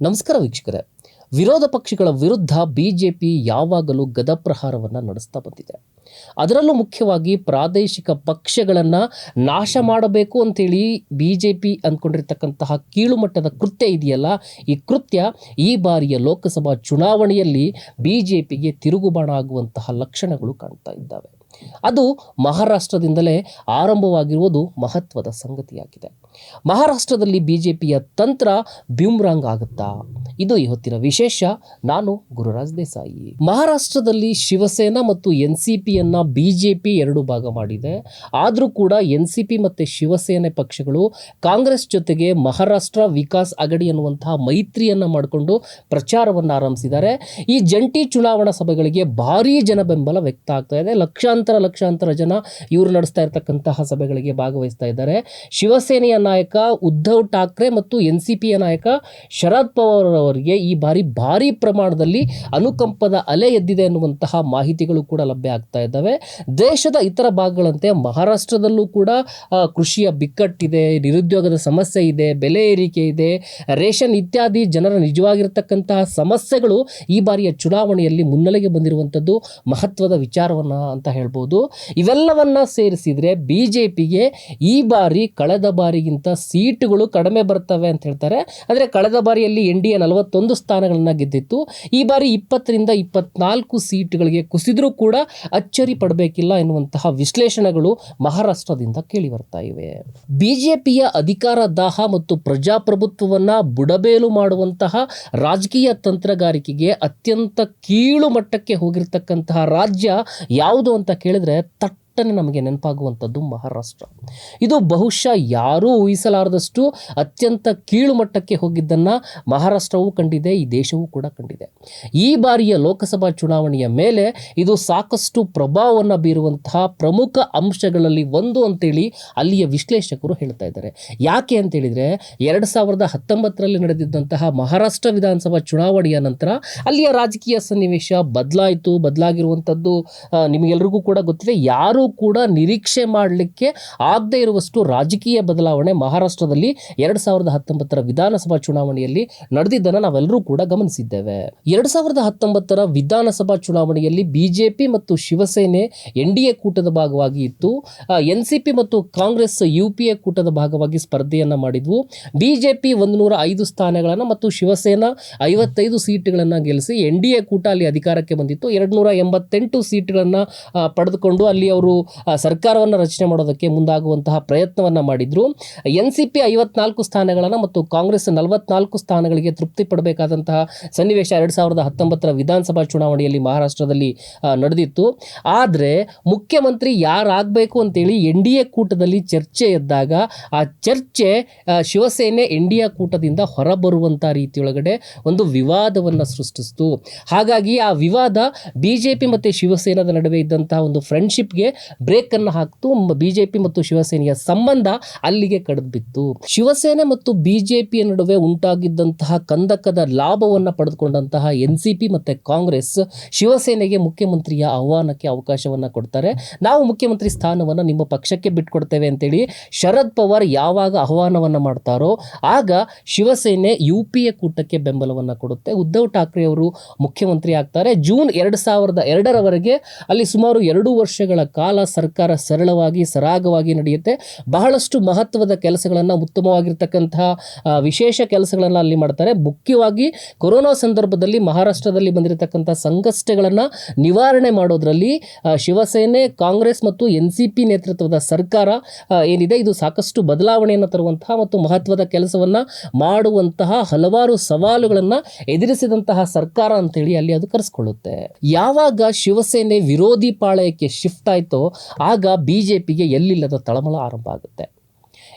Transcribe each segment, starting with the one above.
ನಮಸ್ಕಾರ ವೀಕ್ಷಕರೇ. ವಿರೋಧ ಪಕ್ಷಗಳ ವಿರುದ್ಧ ಬಿಜೆಪಿ ಯಾವಾಗಲೂ ಗದಪ್ರಹಾರವನ್ನು ನಡೆಸ್ತಾ ಬಂದಿದೆ. ಅದರಲ್ಲೂ ಮುಖ್ಯವಾಗಿ ಪ್ರಾದೇಶಿಕ ಪಕ್ಷಗಳನ್ನು ನಾಶ ಮಾಡಬೇಕು ಅಂತೇಳಿ ಬಿ ಜೆ ಪಿ ಅಂದ್ಕೊಂಡಿರ್ತಕ್ಕಂತಹ ಕೀಳುಮಟ್ಟದ ಕೃತ್ಯ ಇದೆಯಲ್ಲ, ಈ ಕೃತ್ಯ ಈ ಬಾರಿಯ ಲೋಕಸಭಾ ಚುನಾವಣೆಯಲ್ಲಿ ಬಿ ಜೆ ಪಿಗೆ ತಿರುಗುಬಾಣ ಆಗುವಂತಹ ಲಕ್ಷಣಗಳು ಕಾಣ್ತಾ ಇದ್ದಾವೆ. ಅದು ಮಹಾರಾಷ್ಟ್ರದಿಂದಲೇ ಆರಂಭವಾಗಿರುವುದು ಮಹತ್ವದ ಸಂಗತಿಯಾಗಿದೆ. ಮಹಾರಾಷ್ಟ್ರದಲ್ಲಿ ಬಿಜೆಪಿಯ ತಂತ್ರ ಬ್ಯೂಮ್ರಾಂಗ್ ಆಗುತ್ತಾ? ಇದು ಇವತ್ತಿನ ವಿಶೇಷ. ನಾನು ಗುರುರಾಜ್ ದೇಸಾಯಿ. ಮಹಾರಾಷ್ಟ್ರದಲ್ಲಿ ಶಿವಸೇನಾ ಮತ್ತು ಎನ್ ಸಿ ಪಿಯನ್ನ ಬಿ ಎರಡು ಭಾಗ ಮಾಡಿದೆ. ಆದರೂ ಕೂಡ ಎನ್ ಸಿ ಪಿ ಮತ್ತು ಶಿವಸೇನೆ ಪಕ್ಷಗಳು ಕಾಂಗ್ರೆಸ್ ಜೊತೆಗೆ ಮಹಾರಾಷ್ಟ್ರ ವಿಕಾಸ್ ಅಗಡಿ ಅನ್ನುವಂತಹ ಮೈತ್ರಿಯನ್ನು ಮಾಡಿಕೊಂಡು ಪ್ರಚಾರವನ್ನು ಆರಂಭಿಸಿದ್ದಾರೆ. ಈ ಜಂಟಿ ಚುನಾವಣಾ ಸಭೆಗಳಿಗೆ ಭಾರೀ ಜನ ಬೆಂಬಲ ವ್ಯಕ್ತ ಆಗ್ತಾ ಇದೆ. ಲಕ್ಷಾಂತರ ಲಕ್ಷಾಂತರ ಜನ ಇವರು ನಡೆಸ್ತಾ ಇರತಕ್ಕಂತಹ ಸಭೆಗಳಿಗೆ ಭಾಗವಹಿಸ್ತಾ ಇದ್ದಾರೆ. ಶಿವಸೇನೆಯ ನಾಯಕ ಉದ್ಧವ್ ಠಾಕ್ರೆ ಮತ್ತು ಎನ್ ಸಿ ಪಿಯ ನಾಯಕ ಶರದ್ ಪವಾರ್ ಅವರಿಗೆ ಈ ಬಾರಿ ಭಾರಿ ಪ್ರಮಾಣದಲ್ಲಿ ಅನುಕಂಪದ ಅಲೆ ಎದ್ದಿದೆ ಅನ್ನುವಂತಹ ಮಾಹಿತಿಗಳು ಕೂಡ ಲಭ್ಯ ಆಗ್ತಾ ಇದ್ದಾವೆ. ದೇಶದ ಇತರ ಭಾಗಗಳಂತೆ ಮಹಾರಾಷ್ಟ್ರದಲ್ಲೂ ಕೂಡ ಕೃಷಿಯ ಬಿಕ್ಕಟ್ಟಿದೆ, ನಿರುದ್ಯೋಗದ ಸಮಸ್ಯೆ ಇದೆ, ಬೆಲೆ ಏರಿಕೆ ಇದೆ, ರೇಷನ್ ಇತ್ಯಾದಿ ಜನರ ನಿಜವಾಗಿರ್ತಕ್ಕಂತಹ ಸಮಸ್ಯೆಗಳು ಈ ಬಾರಿಯ ಚುನಾವಣೆಯಲ್ಲಿ ಮುನ್ನೆಲೆಗೆ ಬಂದಿರುವಂಥದ್ದು ಮಹತ್ವದ ವಿಚಾರವನ್ನು ಅಂತ ಹೇಳ್ಬೋದು. ಇವೆಲ್ಲವನ್ನ ಸೇರಿಸಿದ್ರೆ ಬಿ ಜೆ ಪಿಗೆ ಈ ಬಾರಿ ಕಳೆದ ಬಾರಿಗಿಂತ ಸೀಟುಗಳು ಕಡಿಮೆ ಬರ್ತವೆ ಅಂತ ಹೇಳ್ತಾರೆ. ಆದರೆ ಕಳೆದ ಬಾರಿಯಲ್ಲಿ ಎನ್ ಡಿ ಎ ನಲವತ್ತೊಂದು ಸ್ಥಾನಗಳನ್ನು ಗೆದ್ದಿತ್ತು. ಈ ಬಾರಿ ಇಪ್ಪತ್ತರಿಂದ ಇಪ್ಪತ್ನಾಲ್ಕು ಸೀಟುಗಳಿಗೆ ಕುಸಿದರೂ ಕೂಡ ಅಚ್ಚರಿ ಪಡಬೇಕಿಲ್ಲ ಎನ್ನುವಂತಹ ವಿಶ್ಲೇಷಣೆಗಳು ಮಹಾರಾಷ್ಟ್ರದಿಂದ ಕೇಳಿಬರ್ತಾ ಇವೆ. ಬಿಜೆಪಿಯ ಅಧಿಕಾರ ದಾಹ ಮತ್ತು ಪ್ರಜಾಪ್ರಭುತ್ವವನ್ನು ಬುಡಬೇಲು ಮಾಡುವಂತಹ ರಾಜಕೀಯ ತಂತ್ರಗಾರಿಕೆಗೆ ಅತ್ಯಂತ ಕೀಳು ಮಟ್ಟಕ್ಕೆ ಹೋಗಿರ್ತಕ್ಕಂತಹ ರಾಜ್ಯ ಯಾವುದು ಅಂತ ಕೇಳಿದ್ರೆ ತಟ್ಟನೆ ನಮಗೆ ನೆನಪಾಗುವಂಥದ್ದು ಮಹಾರಾಷ್ಟ್ರ. ಇದು ಬಹುಶಃ ಯಾರೂ ಊಹಿಸಲಾರದಷ್ಟು ಅತ್ಯಂತ ಕೀಳು ಮಟ್ಟಕ್ಕೆ ಹೋಗಿದ್ದನ್ನು ಮಹಾರಾಷ್ಟ್ರವೂ ಕಂಡಿದೆ, ಈ ದೇಶವೂ ಕೂಡ ಕಂಡಿದೆ. ಈ ಬಾರಿಯ ಲೋಕಸಭಾ ಚುನಾವಣೆಯ ಮೇಲೆ ಇದು ಸಾಕಷ್ಟು ಪ್ರಭಾವವನ್ನು ಬೀರುವಂತಹ ಪ್ರಮುಖ ಅಂಶಗಳಲ್ಲಿ ಒಂದು ಅಂತೇಳಿ ಅಲ್ಲಿಯ ವಿಶ್ಲೇಷಕರು ಹೇಳ್ತಾ ಇದ್ದಾರೆ. ಯಾಕೆ ಅಂತ ಹೇಳಿದ್ರೆ ಎರಡು ಸಾವಿರದ ಹತ್ತೊಂಬತ್ತರಲ್ಲಿ ನಡೆದಿದ್ದಂತಹ ಮಹಾರಾಷ್ಟ್ರ ವಿಧಾನಸಭಾ ಚುನಾವಣೆಯ ನಂತರ ಅಲ್ಲಿಯ ರಾಜಕೀಯ ಸನ್ನಿವೇಶ ಬದಲಾಯಿತು, ಬದಲಾಗಿರುವಂಥದ್ದು ನಿಮಗೆಲ್ಲರಿಗೂ ಕೂಡ ಗೊತ್ತಿದೆ. ಯಾರೂ ಕೂಡ ನಿರೀಕ್ಷೆ ಮಾಡಲಿಕ್ಕೆ ಆಗದೇ ಇರುವಷ್ಟು ರಾಜಕೀಯ ಬದಲಾವಣೆ ಮಹಾರಾಷ್ಟ್ರದಲ್ಲಿ ಎರಡು ಸಾವಿರದ ಹತ್ತೊಂಬತ್ತರ ವಿಧಾನಸಭಾ ಚುನಾವಣೆಯಲ್ಲಿ ನಡೆದಿದ್ದನ್ನು ನಾವೆಲ್ಲರೂ ಕೂಡ ಗಮನಿಸಿದ್ದೇವೆ. ಎರಡು ಸಾವಿರದ ಹತ್ತೊಂಬತ್ತರ ವಿಧಾನಸಭಾ ಚುನಾವಣೆಯಲ್ಲಿ ಬಿಜೆಪಿ ಮತ್ತು ಶಿವಸೇನೆ ಎನ್ ಡಿ ಎ ಕೂಟದ ಭಾಗವಾಗಿ ಇತ್ತು. ಎನ್ ಸಿ ಪಿ ಮತ್ತು ಕಾಂಗ್ರೆಸ್ ಯು ಪಿ ಎ ಕೂಟದ ಭಾಗವಾಗಿ ಸ್ಪರ್ಧೆಯನ್ನು ಮಾಡಿದ್ವು. ಬಿಜೆಪಿ ಒಂದು ನೂರ ಐದು ಸ್ಥಾನಗಳನ್ನು ಮತ್ತು ಶಿವಸೇನಾ ಐವತ್ತೈದು ಸೀಟುಗಳನ್ನು ಗೆಲ್ಲಿಸಿ ಎನ್ ಡಿ ಎ ಕೂಟ ಅಲ್ಲಿ ಅಧಿಕಾರಕ್ಕೆ ಬಂದಿತ್ತು. ಎರಡು ನೂರ ಎಂಬತ್ತೆಂಟು ಸೀಟುಗಳನ್ನು ಪಡೆದುಕೊಂಡು ಅಲ್ಲಿ ಅವರು ಸರ್ಕಾರವನ್ನು ರಚನೆ ಮಾಡೋದಕ್ಕೆ ಮುಂದಾಗುವಂತಹ ಪ್ರಯತ್ನವನ್ನು ಮಾಡಿದ್ರು. ಎನ್ ಸಿ ಪಿ ಐವತ್ನಾಲ್ಕು ಸ್ಥಾನಗಳನ್ನು ಮತ್ತು ಕಾಂಗ್ರೆಸ್ ನಲವತ್ನಾಲ್ಕು ಸ್ಥಾನಗಳಿಗೆ ತೃಪ್ತಿ ಪಡಬೇಕಾದಂತಹ ಸನ್ನಿವೇಶ ಎರಡು ಸಾವಿರದ ಹತ್ತೊಂಬತ್ತರ ವಿಧಾನಸಭಾ ಚುನಾವಣೆಯಲ್ಲಿ ಮಹಾರಾಷ್ಟ್ರದಲ್ಲಿ ನಡೆದಿತ್ತು. ಆದರೆ ಮುಖ್ಯಮಂತ್ರಿ ಯಾರಾಗಬೇಕು ಅಂತೇಳಿ ಎನ್ ಡಿ ಎ ಕೂಟದಲ್ಲಿ ಚರ್ಚೆ ಎದ್ದಾಗ ಆ ಚರ್ಚೆ ಶಿವಸೇನೆ ಎನ್ ಡಿ ಎ ಕೂಟದಿಂದ ಹೊರಬರುವಂಥ ರೀತಿಯೊಳಗಡೆ ಒಂದು ವಿವಾದವನ್ನು ಸೃಷ್ಟಿಸಿತು. ಹಾಗಾಗಿ ಆ ವಿವಾದ ಬಿ ಜೆ ಪಿ ಮತ್ತು ಶಿವಸೇನಾದ ನಡುವೆ ಇದ್ದಂತಹ ಒಂದು ಫ್ರೆಂಡ್ಶಿಪ್ಗೆ ಬ್ರೇಕನ್ನು ಹಾಕ್ತು ಬಿ ಜೆ ಪಿ ಮತ್ತು ಶಿವಸೇನೆಯ ಸಂಬಂಧ ಅಲ್ಲಿಗೆ ಕಡಿದ್ಬಿತ್ತು. ಶಿವಸೇನೆ ಮತ್ತು ಬಿ ಜೆ ಪಿಯ ನಡುವೆ ಉಂಟಾಗಿದ್ದಂತಹ ಕಂದಕದ ಲಾಭವನ್ನು ಪಡೆದುಕೊಂಡಂತಹ ಎನ್ ಸಿ ಪಿ ಮತ್ತು ಕಾಂಗ್ರೆಸ್ ಶಿವಸೇನೆಗೆ ಮುಖ್ಯಮಂತ್ರಿಯ ಆಹ್ವಾನಕ್ಕೆ ಅವಕಾಶವನ್ನು ಕೊಡ್ತಾರೆ. ನಾವು ಮುಖ್ಯಮಂತ್ರಿ ಸ್ಥಾನವನ್ನು ನಿಮ್ಮ ಪಕ್ಷಕ್ಕೆ ಬಿಟ್ಕೊಡ್ತೇವೆ ಅಂತೇಳಿ ಶರದ್ ಪವಾರ್ ಯಾವಾಗ ಆಹ್ವಾನವನ್ನು ಮಾಡ್ತಾರೋ ಆಗ ಶಿವಸೇನೆ ಯು ಪಿ ಎ ಕೂಟಕ್ಕೆ ಬೆಂಬಲವನ್ನು ಕೊಡುತ್ತೆ. ಉದ್ಧವ್ ಠಾಕ್ರೆ ಅವರು ಮುಖ್ಯಮಂತ್ರಿ ಆಗ್ತಾರೆ. ಜೂನ್ ಎರಡು ಸಾವಿರದ ಎರಡರವರೆಗೆ ಅಲ್ಲಿ ಸುಮಾರು ಎರಡು ವರ್ಷಗಳ ಕಾಲ ಸರ್ಕಾರ ಸರಳವಾಗಿ, ಸರಾಗವಾಗಿ ನಡೆಯುತ್ತೆ. ಬಹಳಷ್ಟು ಮಹತ್ವದ ಕೆಲಸಗಳನ್ನು ಉತ್ತಮವಾಗಿರ್ತಕ್ಕಂತಹ ವಿಶೇಷ ಕೆಲಸಗಳನ್ನು ಅಲ್ಲಿ ಮಾಡ್ತಾರೆ. ಮುಖ್ಯವಾಗಿ ಕೊರೋನಾ ಸಂದರ್ಭದಲ್ಲಿ ಮಹಾರಾಷ್ಟ್ರದಲ್ಲಿ ಬಂದಿರತಕ್ಕಂಥ ಸಂಕಷ್ಟಗಳನ್ನು ನಿವಾರಣೆ ಮಾಡೋದರಲ್ಲಿ ಶಿವಸೇನೆ, ಕಾಂಗ್ರೆಸ್ ಮತ್ತು ಎನ್ ಸಿ ಪಿ ನೇತೃತ್ವದ ಸರ್ಕಾರ ಏನಿದೆ, ಇದು ಸಾಕಷ್ಟು ಬದಲಾವಣೆಯನ್ನು ತರುವಂತಹ ಮತ್ತು ಮಹತ್ವದ ಕೆಲಸವನ್ನು ಮಾಡುವಂತಹ ಹಲವಾರು ಸವಾಲುಗಳನ್ನು ಎದುರಿಸಿದಂತಹ ಸರ್ಕಾರ ಅಂತೇಳಿ ಅಲ್ಲಿ ಅದು ಕರೆಸ್ಕೊಳ್ಳುತ್ತೆ. ಯಾವಾಗ ಶಿವಸೇನೆ ವಿರೋಧಿ ಪಾಳಯಕ್ಕೆ ಶಿಫ್ಟ್ ಆಯಿತೋ ಆಗ ಬಿ ಜೆ ಪಿಗೆ ಎಲ್ಲಿಲ್ಲದ ತಳಮಳ ಆರಂಭ ಆಗುತ್ತೆ.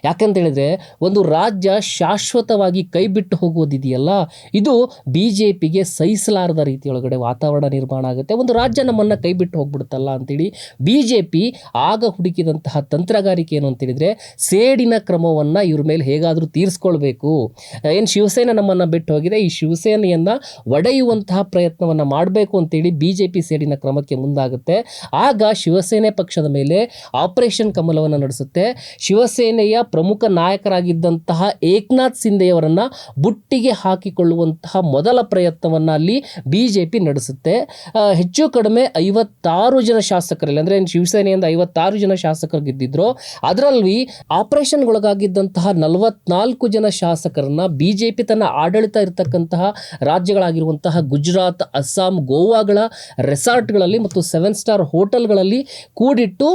ಯಾಕಂತ ಹೇಳಿದ್ರೆ ಒಂದು ರಾಜ್ಯ ಶಾಶ್ವತವಾಗಿ ಕೈ ಬಿಟ್ಟು ಹೋಗುವುದಿದೆಯಲ್ಲ, ಇದು ಬಿ ಜೆ ಪಿಗೆ ಸಹಿಸಲಾರದ ರೀತಿಯೊಳಗಡೆ ವಾತಾವರಣ ನಿರ್ಮಾಣ ಆಗುತ್ತೆ. ಒಂದು ರಾಜ್ಯ ನಮ್ಮನ್ನು ಕೈ ಬಿಟ್ಟು ಹೋಗ್ಬಿಡುತ್ತಲ್ಲ ಅಂತೇಳಿ ಬಿ ಜೆ ಪಿ ಆಗ ಹುಡುಕಿದಂತಹ ತಂತ್ರಗಾರಿಕೆ ಏನು ಅಂತೇಳಿದರೆ ಸೇಡಿನ ಕ್ರಮವನ್ನು ಇವ್ರ ಮೇಲೆ ಹೇಗಾದರೂ ತೀರಿಸ್ಕೊಳ್ಬೇಕು. ಏನು ಶಿವಸೇನೆ ನಮ್ಮನ್ನು ಬಿಟ್ಟು ಹೋಗಿದೆ, ಈ ಶಿವಸೇನೆಯನ್ನು ಒಡೆಯುವಂತಹ ಪ್ರಯತ್ನವನ್ನು ಮಾಡಬೇಕು ಅಂತೇಳಿ ಬಿ ಜೆ ಪಿ ಸೇಡಿನ ಕ್ರಮಕ್ಕೆ ಮುಂದಾಗುತ್ತೆ. ಆಗ ಶಿವಸೇನೆ ಪಕ್ಷದ ಮೇಲೆ ಆಪರೇಷನ್ ಕಮಲವನ್ನು ನಡೆಸುತ್ತೆ. ಶಿವಸೇನೆಯ ಪ್ರಮುಖ ನಾಯಕರಾಗಿದ್ದಂತಹ ಏಕನಾಥ್ ಸಿಂಧೆಯವರನ್ನು ಬುಟ್ಟಿಗೆ ಹಾಕಿಕೊಳ್ಳುವಂತಹ ಮೊದಲ ಪ್ರಯತ್ನವನ್ನ ಅಲ್ಲಿ ಬಿಜೆಪಿ ನಡೆಸುತ್ತೆ. ಹೆಚ್ಚು ಕಡಿಮೆ ಐವತ್ತಾರು ಜನ ಶಾಸಕರಲ್ಲಿ ಅಂದ್ರೆ ಶಿವಸೇನೆಯಿಂದ ಐವತ್ತಾರು ಜನ ಶಾಸಕರು ಗೆದ್ದಿದ್ರು. ಅದರಲ್ಲಿ ಆಪರೇಷನ್ಗೊಳಗಾಗಿದ್ದಂತಹ ನಲವತ್ನಾಲ್ಕು ಜನ ಶಾಸಕರನ್ನ ಬಿಜೆಪಿ ತನ್ನ ಆಡಳಿತ ಇರತಕ್ಕಂತಹ ರಾಜ್ಯಗಳಾಗಿರುವಂತಹ ಗುಜರಾತ್ ಅಸ್ಸಾಂ ಗೋವಾಗಳ ರೆಸಾರ್ಟ್ಗಳಲ್ಲಿ ಮತ್ತು ಸೆವೆನ್ ಸ್ಟಾರ್ ಹೋಟೆಲ್ಗಳಲ್ಲಿ ಕೂಡಿಟ್ಟು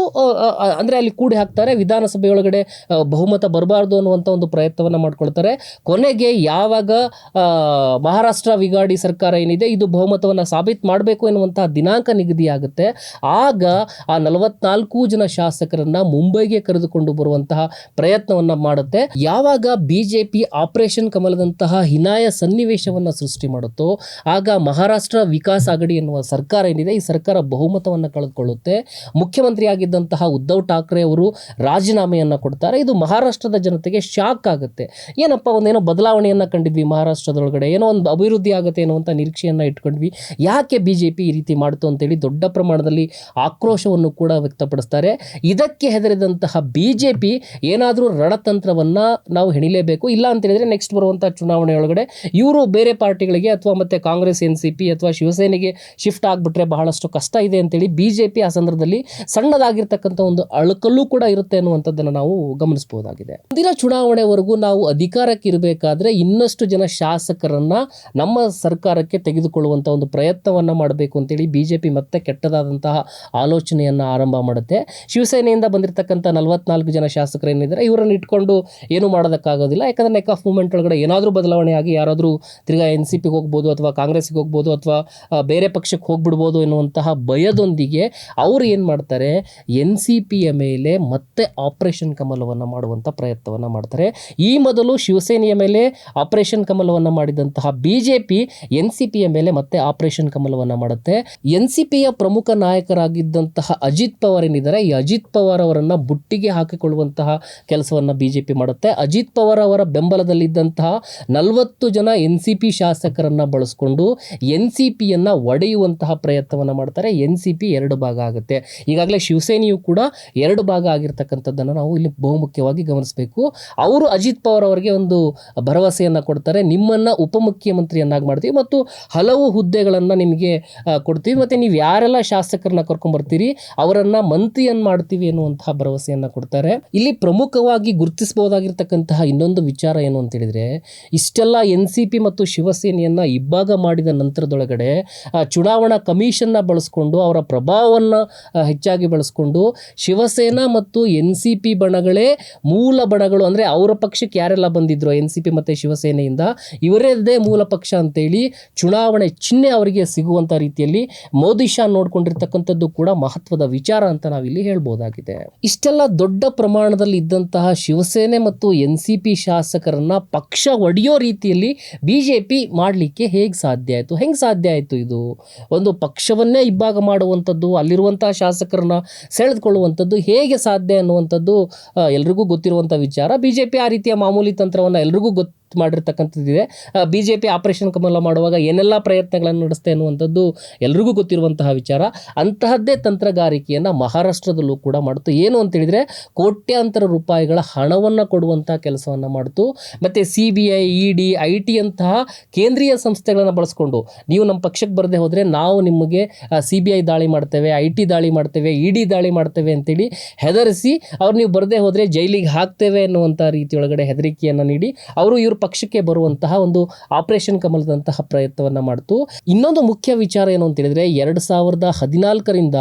ಅಂದ್ರೆ ಅಲ್ಲಿ ಕೂಡಿ ಹಾಕ್ತಾರೆ. ವಿಧಾನಸಭೆಯೊಳಗಡೆ ಆ, ಬಹುಮತ ಬರಬಾರ್ದು ಅನ್ನುವಂಥ ಒಂದು ಪ್ರಯತ್ನವನ್ನು ಮಾಡ್ಕೊಳ್ತಾರೆ. ಕೊನೆಗೆ ಯಾವಾಗ ಮಹಾರಾಷ್ಟ್ರ ವಿಗಾಡಿ ಸರ್ಕಾರ ಏನಿದೆ, ಇದು ಬಹುಮತವನ್ನು ಸಾಬೀತು ಮಾಡಬೇಕು ಎನ್ನುವಂತಹ ದಿನಾಂಕ ನಿಗದಿಯಾಗುತ್ತೆ. ಆಗ ಆ ನಲವತ್ನಾಲ್ಕು ಜನ ಶಾಸಕರನ್ನ ಮುಂಬೈಗೆ ಕರೆದುಕೊಂಡು ಬರುವಂತಹ ಪ್ರಯತ್ನವನ್ನ ಮಾಡುತ್ತೆ. ಯಾವಾಗ ಬಿಜೆಪಿ ಆಪರೇಷನ್ ಕಮಲದಂತಹ ಹಿನಾಯ ಸನ್ನಿವೇಶವನ್ನ ಸೃಷ್ಟಿ ಮಾಡುತ್ತೋ, ಆಗ ಮಹಾರಾಷ್ಟ್ರ ವಿಕಾಸ್ ಅಗಡಿ ಎನ್ನುವ ಸರ್ಕಾರ ಏನಿದೆ, ಈ ಸರ್ಕಾರ ಬಹುಮತವನ್ನು ಕಳೆದುಕೊಳ್ಳುತ್ತೆ. ಮುಖ್ಯಮಂತ್ರಿ ಆಗಿದ್ದಂತಹ ಉದ್ಧವ್ ಠಾಕ್ರೆ ಅವರು ರಾಜೀನಾಮೆಯನ್ನ ಕೊಡ್ತಾರೆ. ಇದು ಮಹಾರಾಷ್ಟ್ರದ ಜನತೆಗೆ ಶಾಕ್ ಆಗುತ್ತೆ. ಏನಪ್ಪ ಒಂದೇನೋ ಬದಲಾವಣೆಯನ್ನು ಕಂಡಿದ್ವಿ ಮಹಾರಾಷ್ಟ್ರದೊಳಗಡೆ, ಏನೋ ಒಂದು ಅಭಿವೃದ್ಧಿ ಆಗುತ್ತೆ ಅನ್ನುವಂಥ ನಿರೀಕ್ಷೆಯನ್ನು ಇಟ್ಕೊಂಡ್ವಿ. ಯಾಕೆ ಬಿ ಜೆ ಪಿ ಈ ರೀತಿ ಮಾಡ್ತು ಅಂತೇಳಿ ದೊಡ್ಡ ಪ್ರಮಾಣದಲ್ಲಿ ಆಕ್ರೋಶವನ್ನು ಕೂಡ ವ್ಯಕ್ತಪಡಿಸ್ತಾರೆ. ಇದಕ್ಕೆ ಹೆದರಿದಂತಹ ಬಿ ಜೆ ಪಿ ಏನಾದರೂ ರಣತಂತ್ರವನ್ನು ನಾವು ಹೆಣಿಲೇಬೇಕು, ಇಲ್ಲ ಅಂತ ಹೇಳಿದ್ರೆ ನೆಕ್ಸ್ಟ್ ಬರುವಂಥ ಚುನಾವಣೆ ಒಳಗಡೆ ಇವರು ಬೇರೆ ಪಾರ್ಟಿಗಳಿಗೆ ಅಥವಾ ಮತ್ತೆ ಕಾಂಗ್ರೆಸ್, ಎನ್ ಸಿ ಪಿ ಅಥವಾ ಶಿವಸೇನೆಗೆ ಶಿಫ್ಟ್ ಆಗಿಬಿಟ್ರೆ ಬಹಳಷ್ಟು ಕಷ್ಟ ಇದೆ ಅಂತೇಳಿ ಬಿ ಜೆ ಪಿ ಆ ಸಂದರ್ಭದಲ್ಲಿ ಸಣ್ಣದಾಗಿರ್ತಕ್ಕಂಥ ಒಂದು ಅಳಕಲ್ಲೂ ಕೂಡ ಇರುತ್ತೆ ಅನ್ನುವಂಥದ್ದನ್ನು ನಾವು ಗಮನಿಸಬಹುದಾಗಿದೆ ಮುಂದಿನ ಚುನಾವಣೆವರೆಗೂ ನಾವು ಅಧಿಕಾರಕ್ಕೆ ಇರಬೇಕಾದ್ರೆ ಇನ್ನಷ್ಟು ಜನ ಶಾಸಕರನ್ನ ನಮ್ಮ ಸರ್ಕಾರಕ್ಕೆ ತೆಗೆದುಕೊಳ್ಳುವಂಥ ಒಂದು ಪ್ರಯತ್ನವನ್ನ ಮಾಡಬೇಕು ಅಂತೇಳಿ ಬಿಜೆಪಿ ಮತ್ತೆ ಕೆಟ್ಟದಾದಂತಹ ಆಲೋಚನೆಯನ್ನು ಆರಂಭ ಮಾಡುತ್ತೆ. ಶಿವಸೇನೆಯಿಂದ ಬಂದಿರತಕ್ಕಂಥ ನಲವತ್ನಾಲ್ಕು ಜನ ಶಾಸಕರು ಏನಿದ್ದಾರೆ, ಇವರನ್ನು ಇಟ್ಕೊಂಡು ಏನು ಮಾಡೋದಕ್ಕಾಗೋದಿಲ್ಲ. ಯಾಕಂದ್ರೆ ನೆಕ್ ಆಫ್ ಮೂವ್ಮೆಂಟ್ ಒಳಗಡೆ ಏನಾದರೂ ಬದಲಾವಣೆ ಆಗಿ ಯಾರಾದರೂ ತಿರ್ಗಾ ಎನ್ ಸಿ ಪಿಗೆ ಹೋಗ್ಬೋದು ಅಥವಾ ಕಾಂಗ್ರೆಸ್ಗೆ ಹೋಗ್ಬೋದು ಅಥವಾ ಬೇರೆ ಪಕ್ಷಕ್ಕೆ ಹೋಗ್ಬಿಡ್ಬೋದು ಎನ್ನುವಂತಹ ಭಯದೊಂದಿಗೆ ಅವರು ಏನು ಮಾಡ್ತಾರೆ ಎನ್ ಸಿ ಪಿಯ ಮೇಲೆ ಮತ್ತೆ ಆಪರೇಷನ್ ಕಮಲವನ್ನು ಮಾಡುವಂಥ ಪ್ರಯತ್ನವನ್ನು ಮಾಡ್ತಾರೆ. ಈ ಮೊದಲು ಶಿವಸೇನೆಯ ಮೇಲೆ ಆಪರೇಷನ್ ಕಮಲವನ್ನು ಮಾಡಿದಂತಹ B J P N C ಪಿಯ ಮೇಲೆ ಮತ್ತೆ ಆಪರೇಷನ್ ಕಮಲವನ್ನು ಮಾಡುತ್ತೆ. ಎನ್ ಸಿ ಪಿಯ ಪ್ರಮುಖ ನಾಯಕರಾಗಿದ್ದಂತಹ ಅಜಿತ್ ಪವಾರ್ ಏನಿದ್ದಾರೆ? ಈ ಅಜಿತ್ ಪವಾರ್ ಅವರನ್ನು ಬುಟ್ಟಿಗೆ ಹಾಕಿಕೊಳ್ಳುವಂತಹ ಕೆಲಸವನ್ನು ಬಿ ಜೆ ಪಿ ಮಾಡುತ್ತೆ. ಅಜಿತ್ ಪವಾರ್ ಅವರ ಬೆಂಬಲದಲ್ಲಿದ್ದಂತಹ ನಲವತ್ತು ಜನ ಎನ್ ಸಿ ಪಿ ಶಾಸಕರನ್ನ ಬಳಸ್ಕೊಂಡು ಎನ್ ಸಿ ಪಿಯನ್ನು ಒಡೆಯುವಂತಹ ಪ್ರಯತ್ನವನ್ನು ಮಾಡ್ತಾರೆ. ಎನ್ ಸಿ ಪಿ ಎರಡು ಭಾಗ ಆಗುತ್ತೆ. ಈಗಾಗಲೇ ಶಿವಸೇನೆಯು ಕೂಡ ಎರಡು ಭಾಗ ಆಗಿರ್ತಕ್ಕಂಥದ್ದನ್ನು ನಾವು ಇಲ್ಲಿ ಬಹುಮುಖ್ಯವಾಗಿ ಗಮನಿಸಬೇಕು. ಅವರು ಅಜಿತ್ ಪವಾರ್ ಅವರಿಗೆ ಒಂದು ಭರವಸೆಯನ್ನು ಕೊಡ್ತಾರೆ. ನಿಮ್ಮನ್ನ ಉಪಮುಖ್ಯಮಂತ್ರಿಯನ್ನಾಗಿ ಮಾಡ್ತೀವಿ ಮತ್ತು ಹಲವು ಹುದ್ದೆಗಳನ್ನು ನಿಮಗೆ ಕೊಡ್ತೀವಿ. ಮತ್ತೆ ನೀವು ಯಾರೆಲ್ಲ ಶಾಸಕರನ್ನ ಕರ್ಕೊಂಬರ್ತೀರಿ, ಅವರನ್ನು ಮಂತ್ರಿಯನ್ನು ಮಾಡ್ತೀವಿ ಎನ್ನುವಂತಹ ಭರವಸೆಯನ್ನು ಕೊಡ್ತಾರೆ. ಇಲ್ಲಿ ಪ್ರಮುಖವಾಗಿ ಗುರುತಿಸಬಹುದಾಗಿರ್ತಕ್ಕಂತಹ ಇನ್ನೊಂದು ವಿಚಾರ ಏನು ಅಂತ ಹೇಳಿದ್ರೆ, ಇಷ್ಟೆಲ್ಲ ಎನ್ ಸಿ ಪಿ ಮತ್ತು ಶಿವಸೇನೆಯನ್ನ ಇಬ್ಬಾಗ ಮಾಡಿದ ನಂತರದೊಳಗಡೆ ಚುನಾವಣಾ ಕಮಿಷನ್ನ ಬಳಸ್ಕೊಂಡು, ಅವರ ಪ್ರಭಾವವನ್ನು ಹೆಚ್ಚಾಗಿ ಬಳಸ್ಕೊಂಡು ಶಿವಸೇನಾ ಮತ್ತು ಎನ್ ಸಿ ಪಿ ಬಣಗಳೇ ಮೂಲ ಬಣಗಳು ಅಂದರೆ ಅವರ ಪಕ್ಷಕ್ಕೆ ಯಾರೆಲ್ಲ ಬಂದಿದ್ರು ಎನ್ ಸಿ ಪಿ ಮತ್ತೆ ಶಿವಸೇನೆಯಿಂದ ಇವರದೇ ಮೂಲ ಪಕ್ಷ ಅಂತೇಳಿ ಚುನಾವಣೆ ಚಿಹ್ನೆ ಅವರಿಗೆ ಸಿಗುವಂಥ ರೀತಿಯಲ್ಲಿ ಮೋದಿ ಶಾ ನೋಡ್ಕೊಂಡಿರ್ತಕ್ಕಂಥದ್ದು ಕೂಡ ಮಹತ್ವದ ವಿಚಾರ ಅಂತ ನಾವಿಲ್ಲಿ ಹೇಳ್ಬೋದಾಗಿದೆ. ಇಷ್ಟೆಲ್ಲ ದೊಡ್ಡ ಪ್ರಮಾಣದಲ್ಲಿ ಇದ್ದಂತಹ ಶಿವಸೇನೆ ಮತ್ತು ಎನ್ ಸಿ ಪಿ ಶಾಸಕರನ್ನ ಪಕ್ಷ ಒಡೆಯೋ ರೀತಿಯಲ್ಲಿ ಬಿ ಜೆ ಪಿ ಮಾಡಲಿಕ್ಕೆ ಹೇಗೆ ಸಾಧ್ಯ ಆಯಿತು? ಹೆಂಗೆ ಸಾಧ್ಯ ಆಯಿತು ಇದು? ಒಂದು ಪಕ್ಷವನ್ನೇ ಇಬ್ಬಾಗ ಮಾಡುವಂಥದ್ದು, ಅಲ್ಲಿರುವಂತಹ ಶಾಸಕರನ್ನ ಸೆಳೆದುಕೊಳ್ಳುವಂಥದ್ದು ಹೇಗೆ ಸಾಧ್ಯ ಅನ್ನುವಂಥದ್ದು ಎಲ್ರಿಗೂ ಗೊತ್ತಿರುವಂಥ ವಿಚಾರ. ಬಿಜೆಪಿ ಆ ರೀತಿಯ ಮಾಮೂಲಿ ತಂತ್ರವನ್ನು ಎಲ್ರಿಗೂ ಗೊತ್ತು ಮಾಡಿರ್ತಕ್ಕಂಥದ್ದಿದೆ. B J P operation Kamala ಮಾಡುವಾಗ ಏನೆಲ್ಲ ಪ್ರಯತ್ನಗಳನ್ನು ನಡೆಸ್ತೇ ಅನ್ನುವಂಥದ್ದು ಎಲ್ರಿಗೂ ಗೊತ್ತಿರುವಂತಹ ವಿಚಾರ. ಅಂತಹದ್ದೇ ತಂತ್ರಗಾರಿಕೆಯನ್ನು ಮಹಾರಾಷ್ಟ್ರದಲ್ಲೂ ಕೂಡ ಮಾಡ್ತು. ಏನು ಅಂತ ಹೇಳಿದ್ರೆ ಕೋಟ್ಯಾಂತರ ರೂಪಾಯಿಗಳ ಹಣವನ್ನು ಕೊಡುವಂಥ ಕೆಲಸವನ್ನು ಮಾಡ್ತು. ಮತ್ತು C B I E D I T ಅಂತಹ ಕೇಂದ್ರೀಯ ಸಂಸ್ಥೆಗಳನ್ನು ಬಳಸ್ಕೊಂಡು ನೀವು ನಮ್ಮ ಪಕ್ಷಕ್ಕೆ ಬರದೆ ಹೋದರೆ ನಾವು ನಿಮಗೆ ಸಿ ಬಿ ಐ ದಾಳಿ ಮಾಡ್ತೇವೆ ಐ ಟಿ ದಾಳಿ ಮಾಡ್ತೇವೆ ಇ ಡಿ ದಾಳಿ ಮಾಡ್ತೇವೆ ಅಂತೇಳಿ ಹೆದರಿಸಿ ಅವ್ರು ನೀವು ಬರದೇ ಹೋದರೆ ಜೈಲಿಗೆ ಹಾಕ್ತೇವೆ ಅನ್ನುವಂಥ ರೀತಿಯೊಳಗಡೆ ಹೆದರಿಕೆಯನ್ನು ನೀಡಿ. ಅವರು ಇವ್ರ ಪಕ್ಷಕ್ಕೆ ಬರುವಂತಹ ಒಂದು ಆಪರೇಷನ್ ಕಮಲದಂತಹ ಪ್ರಯತ್ನವನ್ನು ಮಾಡ್ತು. ಇನ್ನೊಂದು ಮುಖ್ಯ ವಿಚಾರ ಏನು ಅಂತ ಹೇಳಿದ್ರೆ, ಎರಡು ಸಾವಿರದ ಹದಿನಾಲ್ಕರಿಂದ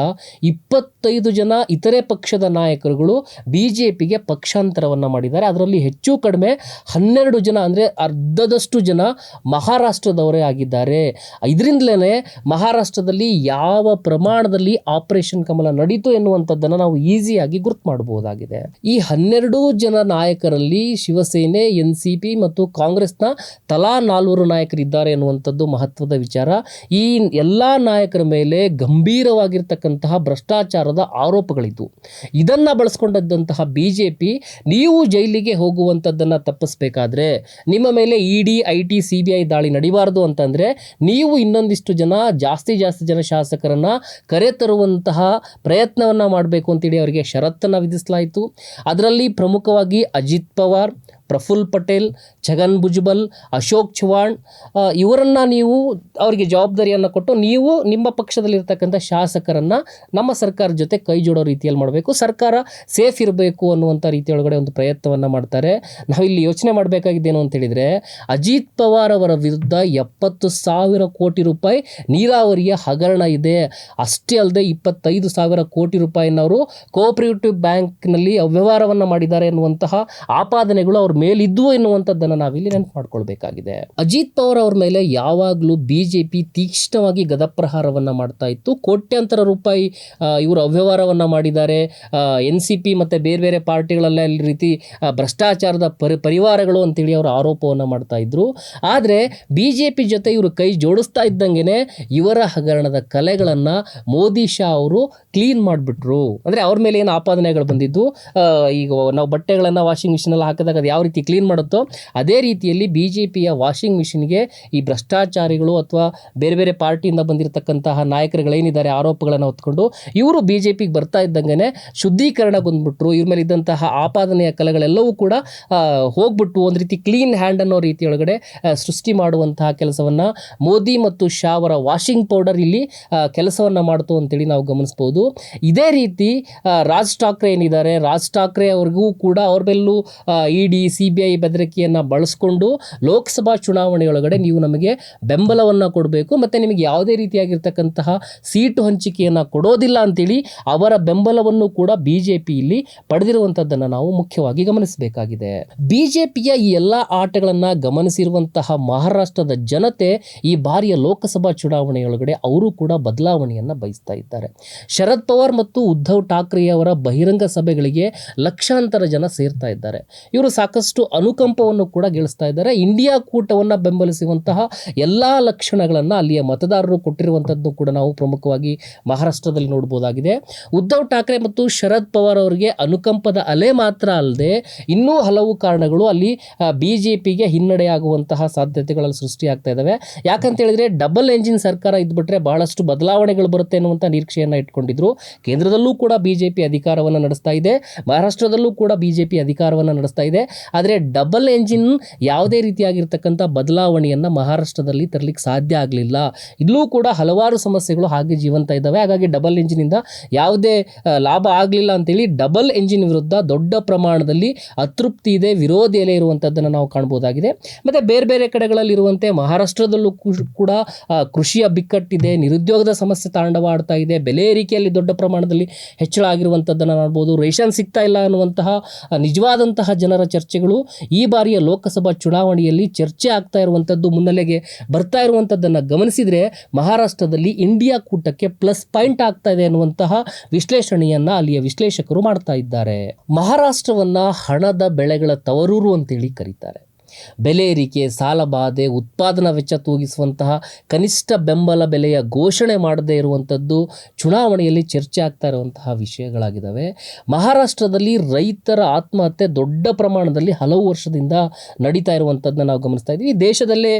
ಇಪ್ಪತ್ತೈದು ಜನ ಇತರೆ ಪಕ್ಷದ ನಾಯಕರುಗಳು ಬಿ ಜೆ ಪಿಗೆ ಪಕ್ಷಾಂತರವನ್ನು ಮಾಡಿದ್ದಾರೆ. ಅದರಲ್ಲಿ ಹೆಚ್ಚು ಕಡಿಮೆ ಹನ್ನೆರಡು ಜನ ಅಂದರೆ ಅರ್ಧದಷ್ಟು ಜನ ಮಹಾರಾಷ್ಟ್ರದವರೇ ಆಗಿದ್ದಾರೆ. ಇದರಿಂದಲೇ ಮಹಾರಾಷ್ಟ್ರದಲ್ಲಿ ಯಾವ ಪ್ರಮಾಣದಲ್ಲಿ ಆಪರೇಷನ್ ಕಮಲ ನಡೀತು ಎನ್ನುವಂಥದ್ದನ್ನು ನಾವು ಈಸಿಯಾಗಿ ಗುರುತು ಮಾಡಬಹುದಾಗಿದೆ ಈ ಹನ್ನೆರಡು ಜನ ನಾಯಕರಲ್ಲಿ ಶಿವಸೇನೆ, ಎನ್ ಸಿ ಪಿ ಮತ್ತು ಕಾಂಗ್ರೆಸ್ನ ತಲಾ ನಾಲ್ವರು ನಾಯಕರಿದ್ದಾರೆ ಎನ್ನುವಂಥದ್ದು ಮಹತ್ವದ ವಿಚಾರ. ಈ ಎಲ್ಲ ನಾಯಕರ ಮೇಲೆ ಗಂಭೀರವಾಗಿರ್ತಕ್ಕಂತಹ ಭ್ರಷ್ಟಾಚಾರದ ಆರೋಪಗಳಿದ್ದು, ಇದನ್ನು ಬಳಸ್ಕೊಂಡಂತಹ ಬಿ ಜೆ ಪಿ ನೀವು ಜೈಲಿಗೆ ಹೋಗುವಂಥದ್ದನ್ನು ತಪ್ಪಿಸ್ಬೇಕಾದ್ರೆ, ನಿಮ್ಮ ಮೇಲೆ E D I T C B I ದಾಳಿ ನಡಿಬಾರ್ದು ಅಂತಂದರೆ, ನೀವು ಇನ್ನೊಂದಿಷ್ಟು ಜನ, ಜಾಸ್ತಿ ಜಾಸ್ತಿ ಜನ ಶಾಸಕರನ್ನು ಕರೆತರುವಂತಹ ಪ್ರಯತ್ನವನ್ನು ಮಾಡಬೇಕು ಅಂತೇಳಿ ಅವರಿಗೆ ಷರತ್ತನ್ನು ವಿಧಿಸಲಾಯಿತು. ಅದರಲ್ಲಿ ಪ್ರಮುಖವಾಗಿ ಅಜಿತ್ ಪವಾರ್ ಪ್ರಫುಲ್ ಪಟೇಲ್, ಛಗನ್ ಭುಜ್ಬಲ್, ಅಶೋಕ್ ಚವಾಣ್ ಇವರನ್ನು ನೀವು ಅವರಿಗೆ ಜವಾಬ್ದಾರಿಯನ್ನು ಕೊಟ್ಟು ನೀವು ನಿಮ್ಮ ಪಕ್ಷದಲ್ಲಿರ್ತಕ್ಕಂಥ ಶಾಸಕರನ್ನು ನಮ್ಮ ಸರ್ಕಾರದ ಜೊತೆ ಕೈ ಜೋಡೋ ರೀತಿಯಲ್ಲಿ ಮಾಡಬೇಕು. ಸರ್ಕಾರ ಸೇಫ್ ಇರಬೇಕು ಅನ್ನುವಂಥ ರೀತಿಯೊಳಗಡೆ ಒಂದು ಪ್ರಯತ್ನವನ್ನು ಮಾಡ್ತಾರೆ. ನಾವಿಲ್ಲಿ ಯೋಚನೆ ಮಾಡಬೇಕಾಗಿದ್ದೇನು ಅಂತ ಹೇಳಿದರೆ, ಅಜಿತ್ ಪವಾರ್ ಅವರ ವಿರುದ್ಧ ಎಪ್ಪತ್ತು ಸಾವಿರ ಕೋಟಿ ರೂಪಾಯಿ ನೀರಾವರಿಯ ಹಗರಣ ಇದೆ. ಅಷ್ಟೇ ಅಲ್ಲದೆ ಇಪ್ಪತ್ತೈದು ಸಾವಿರ ಕೋಟಿ ರೂಪಾಯಿನವರು ಕೋಆಪರೇಟಿವ್ ಬ್ಯಾಂಕ್ನಲ್ಲಿ ಅವ್ಯವಹಾರವನ್ನು ಮಾಡಿದ್ದಾರೆ ಎನ್ನುವಂತಹ ಆಪಾದನೆಗಳು ಅವ್ರ ಮೇಲಿದ್ವು ಎನ್ನುವಂಥದ್ದನ್ನು ನಾವಿಲ್ಲಿ ನೆನಪು ಮಾಡ್ಕೊಳ್ಬೇಕಾಗಿದೆ. ಅಜಿತ್ ಪವಾರ್ ಅವ್ರ ಮೇಲೆ ಯಾವಾಗಲೂ ಬಿ ಜೆ ಪಿ ತೀಕ್ಷ್ಣವಾಗಿ ಗದಪ್ರಹಾರವನ್ನು ಮಾಡ್ತಾ ಇತ್ತು. ಕೋಟ್ಯಾಂತರ ರೂಪಾಯಿ ಇವರು ಅವ್ಯವಹಾರವನ್ನು ಮಾಡಿದ್ದಾರೆ. ಎನ್ ಸಿ ಪಿ ಮತ್ತು ಬೇರೆ ಬೇರೆ ಪಾರ್ಟಿಗಳಲ್ಲೇ ಈ ರೀತಿ ಭ್ರಷ್ಟಾಚಾರದ ಪರಿ, ಪರಿವಾರಗಳು ಅಂತೇಳಿ ಅವರು ಆರೋಪವನ್ನು ಮಾಡ್ತಾ ಇದ್ರು. ಆದರೆ ಬಿ ಜೆ ಪಿ ಜೊತೆ ಇವರು ಕೈ ಜೋಡಿಸ್ತಾ ಇದ್ದಂಗೆ ಇವರ ಹಗರಣದ ಕಲೆಗಳನ್ನು ಮೋದಿ ಶಾ ಅವರು ಕ್ಲೀನ್ ಮಾಡಿಬಿಟ್ರು. ಅಂದರೆ ಅವ್ರ ಮೇಲೆ ಏನು ಆಪಾದನೆಗಳು ಬಂದಿದ್ದು? ಈಗ ನಾವು ಬಟ್ಟೆಗಳನ್ನು ವಾಷಿಂಗ್ ಮಿಷಿನಲ್ಲಿ ಹಾಕಿದಾಗ ಅದು ಯಾವ ರೀತಿ ಕ್ಲೀನ್ ಮಾಡುತ್ತೋ, ಅದೇ ರೀತಿಯಲ್ಲಿ ಬಿ ಜೆ ಪಿಯ ವಾಷಿಂಗ್ ಮಿಷಿನ್ಗೆ ಈ ಭ್ರಷ್ಟಾಚಾರಿಗಳು ಅಥವಾ ಬೇರೆ ಬೇರೆ ಪಾರ್ಟಿಯಿಂದ ಬಂದಿರತಕ್ಕಂತಹ ನಾಯಕರುಗಳೇನಿದ್ದಾರೆ, ಆರೋಪಗಳನ್ನು ಹೊತ್ಕೊಂಡು, ಇವರು ಬಿ ಜೆ ಪಿಗೆ ಬರ್ತಾ ಇದ್ದಂಗೆ ಶುದ್ಧೀಕರಣಗೊಂಡ್ಬಿಟ್ರು ಇವ್ರ ಮೇಲೆ ಇದ್ದಂತಹ ಆಪಾದನೆಯ ಕಲೆಗಳೆಲ್ಲವೂ ಕೂಡ ಹೋಗ್ಬಿಟ್ಟು ಒಂದು ರೀತಿ ಕ್ಲೀನ್ ಹ್ಯಾಂಡ್ ಅನ್ನೋ ರೀತಿಯೊಳಗಡೆ ಸೃಷ್ಟಿ ಮಾಡುವಂತಹ ಕೆಲಸವನ್ನು ಮೋದಿ ಮತ್ತು ಶಾ ಅವರ ವಾಷಿಂಗ್ ಪೌಡರ್ ಇಲ್ಲಿ ಕೆಲಸವನ್ನು ಮಾಡ್ತು ಅಂತೇಳಿ ನಾವು ಗಮನಿಸ್ಬೋದು. ಇದೇ ರೀತಿ ರಾಜ್ ಠಾಕ್ರೆ ಏನಿದ್ದಾರೆ, ರಾಜ್ ಠಾಕ್ರೆ ಅವ್ರಿಗೂ ಕೂಡ ಅವ್ರ ಮೇಲೂ E D C B I ಬೆದರಿಕೆಯನ್ನು ಬಳಸ್ಕೊಂಡು ಲೋಕಸಭಾ ಚುನಾವಣೆಯೊಳಗಡೆ ನೀವು ನಮಗೆ ಬೆಂಬಲವನ್ನು ಕೊಡಬೇಕು, ಮತ್ತು ನಿಮಗೆ ಯಾವುದೇ ರೀತಿಯಾಗಿರ್ತಕ್ಕಂತಹ ಸೀಟು ಹಂಚಿಕೆಯನ್ನು ಕೊಡೋದಿಲ್ಲ ಅಂತೇಳಿ ಅವರ ಬೆಂಬಲವನ್ನು ಕೂಡ ಬಿ ಜೆ ಪಿ ಇಲ್ಲಿ ಪಡೆದಿರುವಂಥದ್ದನ್ನು ನಾವು ಮುಖ್ಯವಾಗಿ ಗಮನಿಸಬೇಕಾಗಿದೆ. ಬಿ ಜೆ ಪಿಯ ಈ ಎಲ್ಲ ಆಟಗಳನ್ನು ಗಮನಿಸಿರುವಂತಹ ಮಹಾರಾಷ್ಟ್ರದ ಜನತೆ ಈ ಬಾರಿಯ ಲೋಕಸಭಾ ಚುನಾವಣೆಯೊಳಗಡೆ ಅವರು ಕೂಡ ಬದಲಾವಣೆಯನ್ನು ಬಯಸ್ತಾ ಇದ್ದಾರೆ. ಶರದ್ ಪವಾರ್ ಮತ್ತು ಉದ್ಧವ್ ಠಾಕ್ರೆಯವರ ಬಹಿರಂಗ ಸಭೆಗಳಿಗೆ ಲಕ್ಷಾಂತರ ಜನ ಸೇರ್ತಾ ಇದ್ದಾರೆ. ಇವರು ಸಾಕಷ್ಟು ಅನುಕಂಪವನ್ನು ಕೂಡ ಗೆಲ್ಲಿಸ್ತಾ ಇದ್ದಾರೆ. ಇಂಡಿಯಾ ಕೂಟವನ್ನು ಬೆಂಬಲಿಸುವಂತಹ ಎಲ್ಲ ಲಕ್ಷಣಗಳನ್ನು ಅಲ್ಲಿಯ ಮತದಾರರು ಕೊಟ್ಟಿರುವಂಥದ್ದು ಕೂಡ ನಾವು ಪ್ರಮುಖವಾಗಿ ಮಹಾರಾಷ್ಟ್ರದಲ್ಲಿ ನೋಡ್ಬೋದಾಗಿದೆ. ಉದ್ಧವ್ ಠಾಕ್ರೆ ಮತ್ತು ಶರದ್ ಪವಾರ್ ಅವರಿಗೆ ಅನುಕಂಪದ ಅಲೆ ಮಾತ್ರ ಅಲ್ಲದೆ ಇನ್ನೂ ಹಲವು ಕಾರಣಗಳು ಅಲ್ಲಿ ಬಿ ಜೆ ಪಿಗೆ ಹಿನ್ನಡೆಯಾಗುವಂತಹ ಸಾಧ್ಯತೆಗಳಲ್ಲಿ ಸೃಷ್ಟಿಯಾಗ್ತಾ ಇದ್ದಾವೆ. ಯಾಕಂತ ಹೇಳಿದ್ರೆ ಡಬಲ್ ಎಂಜಿನ್ ಸರ್ಕಾರ ಇದ್ಬಿಟ್ರೆ ಬಹಳಷ್ಟು ಬದಲಾವಣೆಗಳು ಬರುತ್ತೆ ಅನ್ನುವಂಥ ನಿರೀಕ್ಷೆಯನ್ನು ಇಟ್ಕೊಂಡಿದ್ರು. ಕೇಂದ್ರದಲ್ಲೂ ಕೂಡ ಬಿ ಜೆ ಪಿ ಅಧಿಕಾರವನ್ನು ನಡೆಸ್ತಾ ಇದೆ. ಮಹಾರಾಷ್ಟ್ರದಲ್ಲೂ ಕೂಡ ಬಿ ಜೆ ಪಿ ಅಧಿಕಾರವನ್ನು ನಡೆಸ್ತಾ ಇದೆ. ಆದರೆ ಡಬಲ್ ಎಂಜಿನ್ ಯಾವುದೇ ರೀತಿಯಾಗಿರ್ತಕ್ಕಂಥ ಬದಲಾವಣೆಯನ್ನು ಮಹಾರಾಷ್ಟ್ರದಲ್ಲಿ ತರಲಿಕ್ಕೆ ಸಾಧ್ಯ ಆಗಲಿಲ್ಲ. ಇಲ್ಲೂ ಕೂಡ ಹಲವಾರು ಸಮಸ್ಯೆಗಳು ಹಾಗೆ ಜೀವಂತ ಇದ್ದಾವೆ ಹಾಗಾಗಿ ಡಬಲ್ ಎಂಜಿನಿಂದ ಯಾವುದೇ ಲಾಭ ಆಗಲಿಲ್ಲ ಅಂತೇಳಿ ಡಬಲ್ ಎಂಜಿನ್ ವಿರುದ್ಧ ದೊಡ್ಡ ಪ್ರಮಾಣದಲ್ಲಿ ಅತೃಪ್ತಿ ಇದೆ, ವಿರೋಧಿ ಎಲೆ ಇರುವಂಥದ್ದನ್ನು ನಾವು ಕಾಣ್ಬೋದಾಗಿದೆ. ಮತ್ತು ಬೇರೆ ಬೇರೆ ಕಡೆಗಳಲ್ಲಿರುವಂತೆ ಮಹಾರಾಷ್ಟ್ರದಲ್ಲೂ ಕೂಡ ಕೃಷಿಯ ಬಿಕ್ಕಟ್ಟಿದೆ, ನಿರುದ್ಯೋಗದ ಸಮಸ್ಯೆ ತಾಂಡವಾಡ್ತಾ ಇದೆ, ಬೆಲೆ ಏರಿಕೆಯಲ್ಲಿ ದೊಡ್ಡ ಪ್ರಮಾಣದಲ್ಲಿ ಹೆಚ್ಚಳ ಆಗಿರುವಂಥದ್ದನ್ನು ನೋಡ್ಬೋದು. ರೇಷನ್ ಸಿಗ್ತಾ ಇಲ್ಲ ಅನ್ನುವಂತಹ ನಿಜವಾದಂತಹ ಜನರ ಚರ್ಚೆಗಳು ಈ ಬಾರಿಯ ಲೋಕಸಭಾ ಚುನಾವಣೆಯಲ್ಲಿ ಚರ್ಚೆ ಆಗ್ತಾ ಇರುವಂಥದ್ದು ಮುನ್ನೆಲೆಗೆ ಬರ್ತಾ ಇರುವಂಥದ್ದನ್ನು ಗಮನಿಸಿದರೆ ಮಹಾರಾಷ್ಟ್ರದಲ್ಲಿ ಇಂಡಿಯಾ ಕೂಟಕ್ಕೆ ಪ್ಲಸ್ ಪಾಯಿಂಟ್ ಆಗ್ತಾ ಇದೆ ಅನ್ನುವಂತಹ ವಿಶ್ಲೇಷಣೆಯನ್ನು ಅಲ್ಲಿಯ ವಿಶ್ಲೇಷಕರು ಮಾಡ್ತಾ ಇದ್ದಾರೆ. ಮಹಾರಾಷ್ಟ್ರವನ್ನು ಹಣದ ಬೆಳೆಗಳ ತವರೂರು ಅಂತೇಳಿ ಕರೀತಾರೆ. ಬೆಲೆ ಏರಿಕೆ ಸಾಲಬಾಧೆ ಉತ್ಪಾದನಾ ವೆಚ್ಚ ತೂಗಿಸುವಂತಹ ಕನಿಷ್ಠ ಬೆಂಬಲ ಬೆಲೆಯ ಘೋಷಣೆ ಮಾಡದೇ ಇರುವಂಥದ್ದು ಚುನಾವಣೆಯಲ್ಲಿ ಚರ್ಚೆ ಆಗ್ತಾ ಇರುವಂತಹ ವಿಷಯಗಳಾಗಿದ್ದಾವೆ. ಮಹಾರಾಷ್ಟ್ರದಲ್ಲಿ ರೈತರ ಆತ್ಮಹತ್ಯೆ ದೊಡ್ಡ ಪ್ರಮಾಣದಲ್ಲಿ ಹಲವು ವರ್ಷದಿಂದ ನಡೀತಾ ಇರುವಂಥದ್ದನ್ನ ನಾವು ಗಮನಿಸ್ತಾ ಇದ್ದೀವಿ. ದೇಶದಲ್ಲೇ